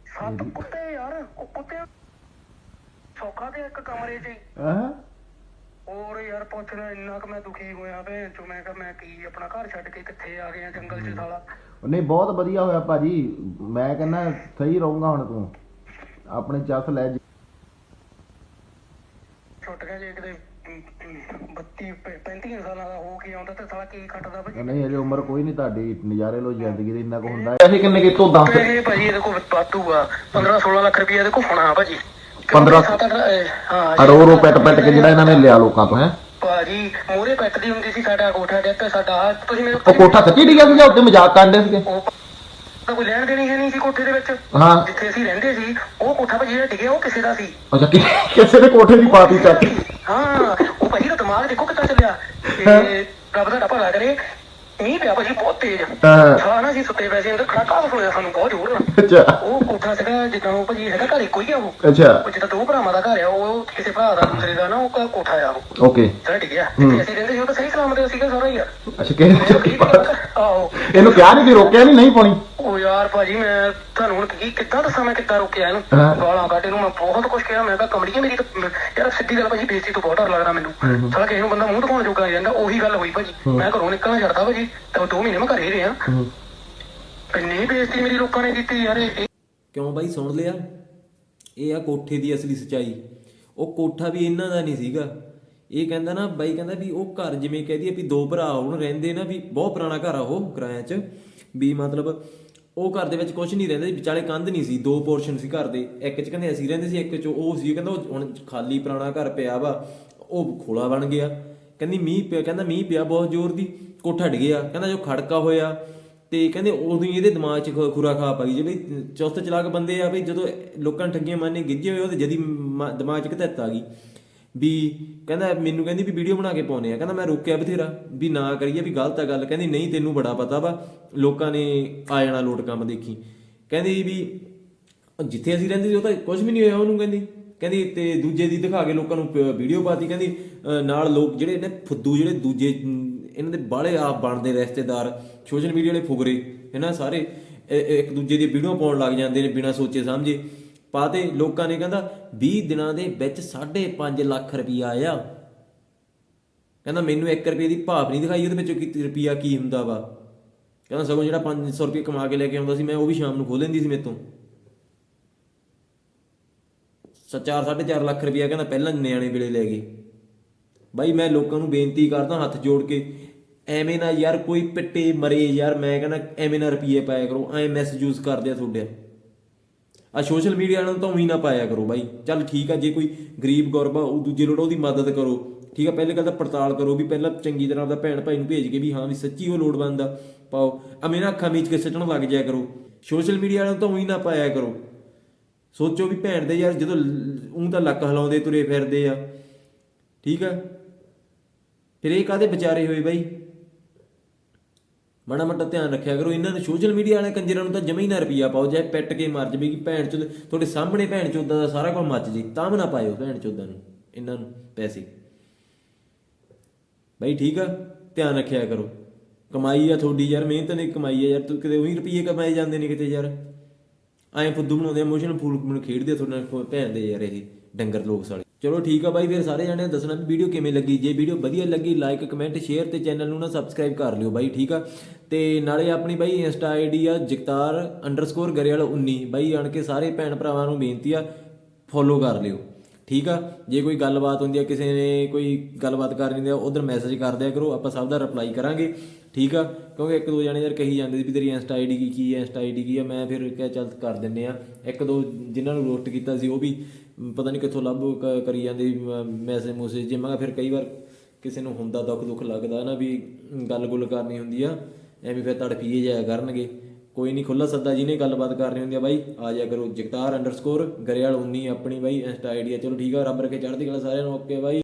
ਸੱਤ ਕੁੱਤੇ ਯਾਰ ਉਹ ਕੁੱਤੇ ਸੌਖਾ ਤੇ ਇੱਕ ਕਮਰੇ 'ਚ ਹੀ। ਹੋਰ ਯਾਰ ਪੁੱਛਣਾ ਇੰਨਾ ਕਿ ਮੈਂ ਦੁਖੀ ਹੋਇਆ ਭੈਣ ਚੋ ਮੈਂ ਕਿਹਾ ਮੈਂ ਕੀ ਆਪਣਾ ਘਰ ਛੱਡ ਕੇ ਕਿੱਥੇ ਆ ਗਿਆ ਜੰਗਲ 'ਚ ਸਾਲਾ। ਨਹੀਂ ਬਹੁਤ ਵਧੀਆ ਹੋਇਆ ਭਾਜੀ। ਮੈਂ ਕਹਿੰਦਾ ਸਹੀ ਰਹੂੰਗਾ ਹੁਣ ਤੂੰ। ਆਪਣੇ ਚੱਸ ਲੈ ਛੁੱਟ ਗਿਆ ਜੇ ਕਿਤੇ 32 35 ਸਾਲਾਂ ਦਾ ਹੋ ਕੇ ਆਉਂਦਾ ਤੇ ਸਾਲਾ ਕੀ ਖੱਟਦਾ ਭਾਜੀ ਨਹੀਂ ਅਜੇ ਉਮਰ ਕੋਈ ਨਹੀਂ ਤੁਹਾਡੀ ਨਜ਼ਾਰੇ ਲੋ ਜ਼ਿੰਦਗੀ ਦੇ ਇੰਨਾ ਕੁ ਹੁੰਦਾ। ਪੈਸੇ ਕਿੰਨੇ ਕਿਤੋਂ ਦੱਸ? ਪੈਸੇ ਭਾਜੀ ਇਹਦੇ ਕੋਲ ਵਾਧੂ ਆ। 15 16 ਲੱਖ ਰੁਪਏ ਇਹਦੇ ਕੋਲ ਹੋਣਾ ਭਾਜੀ। 15 ਸੱਤ ਅੱਠ, ਅਹ, ਹਾਂ ਆ ਰੋ ਰੋ ਪੈਟ ਪੈਟ ਕੇ ਜਿਹੜਾ ਇਹਨਾਂ ਨੇ ਲਿਆ ਲੋਕਾਂ ਤੋਂ ਹੈ? ਭਾਜੀ ਮੂਰੇ ਪੈਟਦੀ ਹੁੰਦੀ ਸੀ ਸਾਡਾ ਕੋਠਾ ਡਿੱਗ ਸਾਡਾ ਤੁਸੀਂ ਮੇਰੇ ਉਹ ਕੋਠਾ ਸੱਚੀ ਡਿੱਗਿਆ ਸੀਗਾ ਉੱਤੇ ਮਜ਼ਾਕ ਕਰਦੇ ਸੀਗੇ। ਤਾਂ ਕੋਈ ਲੈਣ ਦੇਣੀ ਹੈ ਨਹੀਂ ਸੀ ਕੋਠੇ ਦੇ ਵਿੱਚ। ਹਾਂ। ਜਿੱਥੇ ਅਸੀਂ ਰਹਿੰਦੇ ਸੀ ਉਹ ਕੋਠਾ ਭਾਜੀ ਜਿਹੜਾ ਡਿੱਗਿਆ ਉਹ ਕਿਸੇ ਦਾ ਸੀ। ਅੱਛਾ ਕਿ- ਕਿਸੇ ਦੇ ਕੋਠੇ ਦੀ ਪਾਤੀ ਚੱਕ ਹਾਂ ਉਹ ਭਾਜੀ ਦਾ ਦਿਮਾਗ ਦੇਖੋ ਕਿੱਦਾਂ ਚੱਲਿਆ। ਤੇ ਰੱਬ ਦਾ ਭਲਾ ਕਰੇ ਮੀਂਹ ਪਿਆ ਭਾਜੀ ਬਹੁਤ ਤੇਜ਼। ਹਾਂ। ਹਾਂ ਨਾ ਸੀ ਸੁੱਤੇ ਪਏ ਸੀ ਅੰਦਰ ਖੜਕਾ ਸੁਣਿਆ ਸਾਨੂੰ ਬਹੁਤ ਜ਼ੋਰ ਨਾਲ। ਅੱਛਾ। ਉਹ ਕੋਠਾ ਸੀਗਾ ਜਿੱਦਾਂ ਉਹ ਭਾਜੀ ਹੈਗਾ ਘਰ ਇੱਕੋ ਹੀ ਆ ਉਹ। ਅੱਛਾ। ਉਹ ਜਿੱਦਾਂ ਦੋ ਭਰਾਵਾਂ ਦਾ ਘਰ ਆ ਉਹ ਕਿਸੇ ਭਰਾ ਦਾ ਦੂਸਰੇ ਦਾ ਨਾ ਉਹ ਘਰ ਕੋਠਾ ਆ ਉਹ। ਓਕੇ। ਜਿਹੜਾ ਡਿੱਗਿਆ। ਜਿੱਥੇ ਅਸੀਂ ਰਹਿੰਦੇ ਸੀ ਉਹ ਤਾਂ ਸਹੀ ਸਲਾਮਤ ਸੀਗਾ ਸਾਰਾ ਹੀ ਯਾਰ ਅੱਛਾ ਕਿਸੇ ਨੇ ਚੱਕੀ ਪਾ- ਆਹੋ। ਇਹਨੂੰ ਕਿਹਾ ਨਹੀਂ ਸੀ ਰੋਕਿਆ ਨਹੀਂ ਨਹੀਂ ਪਾਉਣੀ। ਉਹ ਯਾਰ ਭਾਜੀ ਮੈਂ ਤੁਹਾਨੂੰ ਹੁਣ ਕੀ ਕਿੱਦਾਂ ਦੱਸਾਂ ਮੈਂ ਕਿੱਦਾਂ ਰੋਕਿਆ ਇਹਨੂੰ? ਹਾਂ। ਗਾਲਾਂ ਕੱਢ ਇਹਨੂੰ ਮੈਂ ਬਹੁਤ ਕੁਝ ਕਿਹਾ ਮੈਂ ਕਿਹਾ ਕਮੜੀਏ ਮੇਰੀ ਤਾਂ ਯਾਰ ਸਿੱਧੀ ਗੱਲ ਭਾਜੀ ਬੇਇੱਜ਼ਤੀ ਤੋਂ ਬਹੁਤ ਡਰ ਲੱਗਦਾ ਮੈਨੂੰ। ਸਾਲਾ ਕਿਸੇ ਨੂੰ ਬੰਦਾ ਮੂੰਹ ਦਿਖਾਉਣ ਜੋਗਾ ਨਹੀਂ ਰਹਿੰਦਾ ਉਹੀ ਗੱਲ ਹੋਈ ਭਾਜੀ। ਮੈਂ ਘਰੋਂ ਨਿਕਲਣਾ ਛੱਡਦਾ ਭਾਜੀ ਤਾਂ ਦੋ ਮਹੀਨੇ ਮੈਂ ਘਰੇ ਹੀ। ਰਿਹਾ ਇੰਨੀ ਬੇਇੱਜ਼ਤੀ ਮੇਰੀ ਲੋਕਾਂ ਨੇ ਕੀਤੀ ਯਾਰ ਇਹ ਕਿਉਂ ਬਾਈ ਸੁਣ ਲਿਆ। ਇਹ ਆ ਕੋਠੇ ਦੀ ਅਸਲੀ ਸਚਾਈ। ਉਹ ਕੋਠਾ ਵੀ ਇਹਨਾਂ ਦਾ ਨਹੀਂ ਸੀਗਾ। ਇਹ ਕਹਿੰਦਾ ਨਾ ਬਾਈ ਕਹਿੰਦਾ ਵੀ ਉਹ ਘਰ ਜਿਵੇਂ ਕਹਿ ਦਈਏ ਵੀ ਦੋ ਭਰਾ ਹੁਣ ਰਹਿੰਦੇ ਨਾ ਵੀ ਬਹੁਤ ਪੁਰਾਣਾ ਘਰ ਆ ਉਹ ਕਿਰਾਇਆ 'ਚ। ਵੀ ਮਤਲਬ ਉਹ ਘਰ ਦੇ ਵਿੱਚ ਕੁਝ ਨਹੀਂ ਰਹਿੰਦਾ ਸੀ, ਵਿਚਾਲੇ ਕੰਧ ਨਹੀਂ ਸੀ, ਦੋ ਪੋਰਸ਼ਨ ਸੀ ਘਰ ਦੇ। ਇੱਕ 'ਚ ਕਹਿੰਦੇ ਅਸੀਂ ਰਹਿੰਦੇ ਸੀ, ਇੱਕ 'ਚ ਉਹ ਸੀ ਕਹਿੰਦਾ ਉਹ ਹੁਣ ਖਾਲੀ ਪੁਰਾਣਾ ਘਰ ਪਿਆ ਵਾ, ਉਹ ਖੋਲਾ ਬਣ ਗਿਆ। ਕਹਿੰਦੀ ਮੀਂਹ ਪਿਆ, ਕਹਿੰਦਾ ਮੀਂਹ ਪਿਆ ਬਹੁਤ ਜ਼ੋਰ ਦੀ, ਕੋਠਾ ਗਿਆ। ਕਹਿੰਦਾ ਜੋ ਖੜਕਾ ਹੋਇਆ, ਤੇ ਕਹਿੰਦੇ ਉਦੋਂ ਹੀ ਇਹਦੇ ਦਿਮਾਗ 'ਚ ਖੁਰਾ ਖਾ ਪਾਈ ਜੇ ਬਈ ਚੁਸਤ ਚਲਾਕ ਬੰਦੇ ਆ ਬਈ, ਜਦੋਂ ਲੋਕਾਂ ਨੇ ਠੱਗੀਆਂ ਮਾਰਨੇ ਗਿੱਜੇ ਹੋਏ ਉਹਦੇ ਜਦੀ ਦਿਮਾਗ 'ਚ ਕਿਤੇ ਆ ਗਈ। ਵੀ ਕਹਿੰਦਾ ਮੈਨੂੰ ਕਹਿੰਦੀ ਵੀ ਵੀਡੀਓ ਬਣਾ ਕੇ ਪਾਉਨੇ ਆ। ਕਹਿੰਦਾ ਮੈਂ ਰੋਕਿਆ ਬਥੇਰਾ ਵੀ ਨਾ ਕਰੀਏ, ਵੀ ਗਲਤ ਆ ਗੱਲ। ਕਹਿੰਦੀ ਨਹੀਂ, ਤੈਨੂੰ ਬੜਾ ਪਤਾ ਵਾ, ਲੋਕਾਂ ਨੇ ਆ ਜਾਣਾ ਲੋਟ ਕੰਮ ਦੇਖੀ। ਕਹਿੰਦੀ ਵੀ ਜਿੱਥੇ ਅਸੀਂ ਰਹਿੰਦੇ ਸੀ ਉਹ ਤਾਂ ਕੁਝ ਵੀ ਨਹੀਂ ਹੋਇਆ ਉਹਨੂੰ ਕਹਿੰਦੀ। ਕਹਿੰਦੀ ਤੇ ਦੂਜੇ ਦੀ ਦਿਖਾ ਕੇ ਲੋਕਾਂ ਨੂੰ ਵੀਡੀਓ ਪਾਤੀ। ਕਹਿੰਦੀ ਨਾਲ ਲੋਕ ਜਿਹੜੇ ਨੇ, ਫੁੱਦੂ ਜਿਹੜੇ ਦੂਜੇ ਇਹਨਾਂ ਦੇ ਬਾਹਲੇ ਆਪ ਬਣਦੇ ਰਿਸ਼ਤੇਦਾਰ, ਸੋਸ਼ਲ ਮੀਡੀਆ ਵਾਲੇ ਫੁਗਰੇ ਇਹਨਾਂ ਸਾਰੇ। ਇੱਕ ਦੂਜੇ ਦੀ ਵੀਡੀਓ ਪਾਉਣ ਲੱਗ ਜਾਂਦੇ ਨੇ ਬਿਨਾਂ ਸੋਚੇ ਸਮਝੇ। ਪਾਤੇ ਲੋਕਾਂ ਨੇ ਕਹਿੰਦਾ 20 ਦਿਨਾਂ ਦੇ ਵਿੱਚ 5.5 ਲੱਖ ਰੁਪਈਆ ਆਇਆ। ਕਹਿੰਦਾ ਮੈਨੂੰ 1 ਰੁਪਏ ਦੀ ਭਾਪ ਨਹੀਂ ਦਿਖਾਈ, ਉਹਦੇ ਵਿੱਚੋਂ ਕੀ ਰੁਪਈਆ ਕੀ ਹੁੰਦਾ ਵਾ? ਕਹਿੰਦਾ ਸਗੋਂ ਜਿਹੜਾ 500 ਰੁਪਏ ਕਮਾ ਕੇ ਲੈ ਕੇ ਆਉਂਦਾ ਸੀ, ਮੈਂ ਉਹ ਵੀ ਸ਼ਾਮ ਨੂੰ ਖੋਹ ਲੈਂਦੀ ਸੀ ਮੇਰੇ ਤੋਂ ਚਾਰ, ਸਾਢੇ ਚਾਰ ਲੱਖ ਰੁਪਈਆ ਕਹਿੰਦਾ ਪਹਿਲਾਂ ਨਿਆਣੇ ਵੇਲੇ ਲੈ ਗਏ। ਬਾਈ, ਮੈਂ ਲੋਕਾਂ ਨੂੰ ਬੇਨਤੀ ਕਰਦਾ ਹੱਥ ਜੋੜ ਕੇ, ਐਵੇਂ ਨਾ ਯਾਰ ਕੋਈ ਪਿੱਟੇ ਮਰੇ ਯਾਰ, ਮੈਂ ਕਹਿੰਦਾ ਐਵੇਂ ਨਾ ਰੁਪਈਏ ਪਾਇਆ ਕਰੋ, ਐ ਮੈਸੇਜ ਯੂਜ਼ ਕਰਦੇ ਆ ਤੁਹਾਡੇ। ਆ ਸੋਸ਼ਲ ਮੀਡੀਆ ਵਾਲਿਆਂ ਨੂੰ ਤਾਂ ਉਹੀ ਨਾ ਪਾਇਆ ਕਰੋ ਬਾਈ। ਚੱਲ ਠੀਕ ਆ, ਜੇ ਕੋਈ ਗਰੀਬ ਗੁਰਬਾ ਉਹ ਦੂਜੇ ਲੋੜ ਉਹਦੀ ਮਦਦ ਕਰੋ। ਠੀਕ ਆ, ਪਹਿਲੇ ਗੱਲ ਤਾਂ ਪੜਤਾਲ ਕਰੋ ਵੀ ਪਹਿਲਾਂ ਚੰਗੀ ਤਰ੍ਹਾਂ ਆਪਦਾ ਭੈਣ ਭਾਈ ਨੂੰ ਭੇਜ ਕੇ ਵੀ ਹਾਂ ਵੀ ਸੱਚੀ ਉਹ ਲੋੜਵੰਦ ਆ, ਪਾਓ। ਐਵੇਂ ਨਾ ਅੱਖਾਂ ਮੀਚ ਕੇ ਸੱਟਣ ਲੱਗ ਜਾਇਆ ਕਰੋ। ਸੋਸ਼ਲ ਮੀਡੀਆ ਵਾਲਿਆਂ ਨੂੰ ਤਾਂ ਉਹੀ ਨਾ ਪਾਇਆ ਕਰੋ। ਸੋਚੋ ਵੀ ਭੈਣ ਦੇ ਯਾਰ ਜਦੋਂ ਉਹ ਤਾਂ ਲੱਕ ਹਿਲਾਉਂਦੇ, ਤੁਰੇ ਫਿਰਦੇ ਆ। ਠੀਕ ਆ? ਫਿਰ ਇਹ ਕਾਦੇ ਵਿਚਾਰੇ ਹੋਏ ਬਾਈ? ਮਾੜਾ ਮੋਟਾ ਧਿਆਨ ਰੱਖਿਆ ਕਰੋ। ਇਹਨਾਂ ਨੇ ਸੋਸ਼ਲ ਮੀਡੀਆ ਵਾਲੇ ਕੰਜਰਾਂ ਨੂੰ ਤਾਂ ਜਮਾ ਹੀ ਨਾ ਰੁਪਈਆ ਪਾਓ। ਜੇ ਪਿੱਟ ਕੇ ਮਰ ਜਵੇ ਕਿ ਭੈਣ ਚੋਦ, ਤੁਹਾਡੇ ਸਾਹਮਣੇ ਭੈਣ ਚੋਦਾਂ ਦਾ ਸਾਰਾ ਕੁਝ ਮੱਚ ਜੇ, ਤਾਂ ਵੀ ਨਾ ਪਾਇਓ ਭੈਣ ਚੋਦਾਂ ਨੂੰ, ਇਹਨਾਂ ਨੂੰ ਪੈਸੇ। ਬਾਈ ਠੀਕ ਆ, ਧਿਆਨ ਰੱਖਿਆ ਕਰੋ। ਕਮਾਈ ਆ ਤੁਹਾਡੀ ਯਾਰ, ਮਿਹਨਤ ਨੇ ਕਮਾਈ ਆ ਯਾਰ, ਤੂੰ ਕਿਤੇ ਉਹੀ ਰੁਪਈਏ ਕਮਾਏ ਜਾਂਦੇ ਨੇ ਕਿਤੇ ਯਾਰ। ਐਂ ਫੁੱਦੂ ਬਣਾਉਂਦੇ ਇਮੋਸ਼ਨ ਫੂਲ ਖੇਡਦੇ ਆ ਤੁਹਾਡੇ ਨਾਲ, ਭੈਣ ਦੇ ਯਾਰ ਇਹ, ਡੰਗਰ ਲੋਕ ਸਾਲੇ ਚਲੋ ਠੀਕ ਆ ਬਾਈ, ਫਿਰ ਸਾਰੇ ਜਾਣੇ ਦੱਸਣਾ ਵੀ ਵੀਡੀਓ ਕਿਵੇਂ ਲੱਗੀ। ਜੇ ਵੀਡੀਓ ਵਧੀਆ ਲੱਗੀ ਲਾਈਕ ਕਮੈਂਟ ਸ਼ੇਅਰ ਤੇ ਚੈਨਲ ਨੂੰ ਨਾ ਸਬਸਕ੍ਰਾਈਬ ਕਰ ਲਿਓ ਬਾਈ, ਠੀਕ ਆ? ਤੇ ਨਾਲੇ ਆਪਣੀ ਬਾਈ ਇੰਸਟਾ ਆਈਡੀ ਆ ਜਗਤਾਰ ਗਰੇਵਾਲ 19 ਬਾਈ, ਆਣ ਕੇ ਸਾਰੇ ਭੈਣ ਭਰਾਵਾਂ ਨੂੰ ਬੇਨਤੀ ਆ ਫੋਲੋ ਕਰ ਲਿਓ, ਠੀਕ ਆ? ਜੇ ਕੋਈ ਗੱਲਬਾਤ ਹੁੰਦੀ ਆ, ਕਿਸੇ ਨੇ ਕੋਈ ਗੱਲਬਾਤ ਕਰਨੀ ਹੁੰਦੀ ਆ, ਉਧਰ ਮੈਸੇਜ ਕਰ ਦਿਆ ਕਰੋ, ਆਪਾਂ ਸਭ ਦਾ ਰਿਪਲਾਈ ਕਰਾਂਗੇ, ਠੀਕ ਆ? ਕਿਉਂਕਿ ਇੱਕ ਦੋ ਜਣੇ ਯਾਰ ਕਹੀ ਜਾਂਦੇ ਸੀ ਵੀ ਤੇਰੀ ਇੰਸਟਾ ਆਈਡੀ ਕੀ ਕੀ ਹੈ ਇੰਸਟਾ ਆਈਡੀ ਕੀ ਆ ਮੈਂ ਫਿਰ ਕਿਹਾ ਚੱਲ ਕਰ ਦਿੰਨੇ ਆ। ਇੱਕ ਦੋ ਜਿਨ੍ਹਾਂ ਨੂੰ ਰੋਸਟ ਕੀਤਾ ਸੀ, ਉਹ ਵੀ ਪਤਾ ਨਹੀਂ ਕਿੱਥੋਂ ਲੱਭ ਕ- ਕਰੀ ਜਾਂਦੇ ਮੈਸੇਜ ਮੂਸੇਜ ਜੇ। ਮੈਂ ਫਿਰ ਕਈ ਵਾਰ ਕਿਸੇ ਨੂੰ ਹੁੰਦਾ ਦੁੱਖ ਦੁੱਖ ਲੱਗਦਾ ਨਾ ਵੀ ਗੱਲ ਗੁੱਲ ਕਰਨੀ ਹੁੰਦੀ ਆ, ਐਵੇਂ ਫਿਰ ਤੜਫੀਏ ਜਾਇਆ ਕਰਨਗੇ। ਕੋਈ ਨਹੀਂ ਖੁੱਲਾ ਸੱਦਾ ਜਿਹਨੇ ਗੱਲਬਾਤ ਕਰਨੀ ਹੁੰਦੀ ਆ, ਬਾਈ, ਆ ਜਾ ਕਰੋ। ਜਗਤਾਰ ਅੰਡਰਸਕੋਰ ਗਰੇਵਾਲ 19 ਆਪਣੀ ਬਾਈ, ਇੰਸਟਾ ਆਈਡੀ ਆ। ਚਲੋ ਠੀਕ ਆ, ਰੱਬ ਰੱਖੇ, ਚੜ੍ਹਦੀ ਕਲਾ ਸਾਰਿਆਂ ਨੂੰ। Okay bye.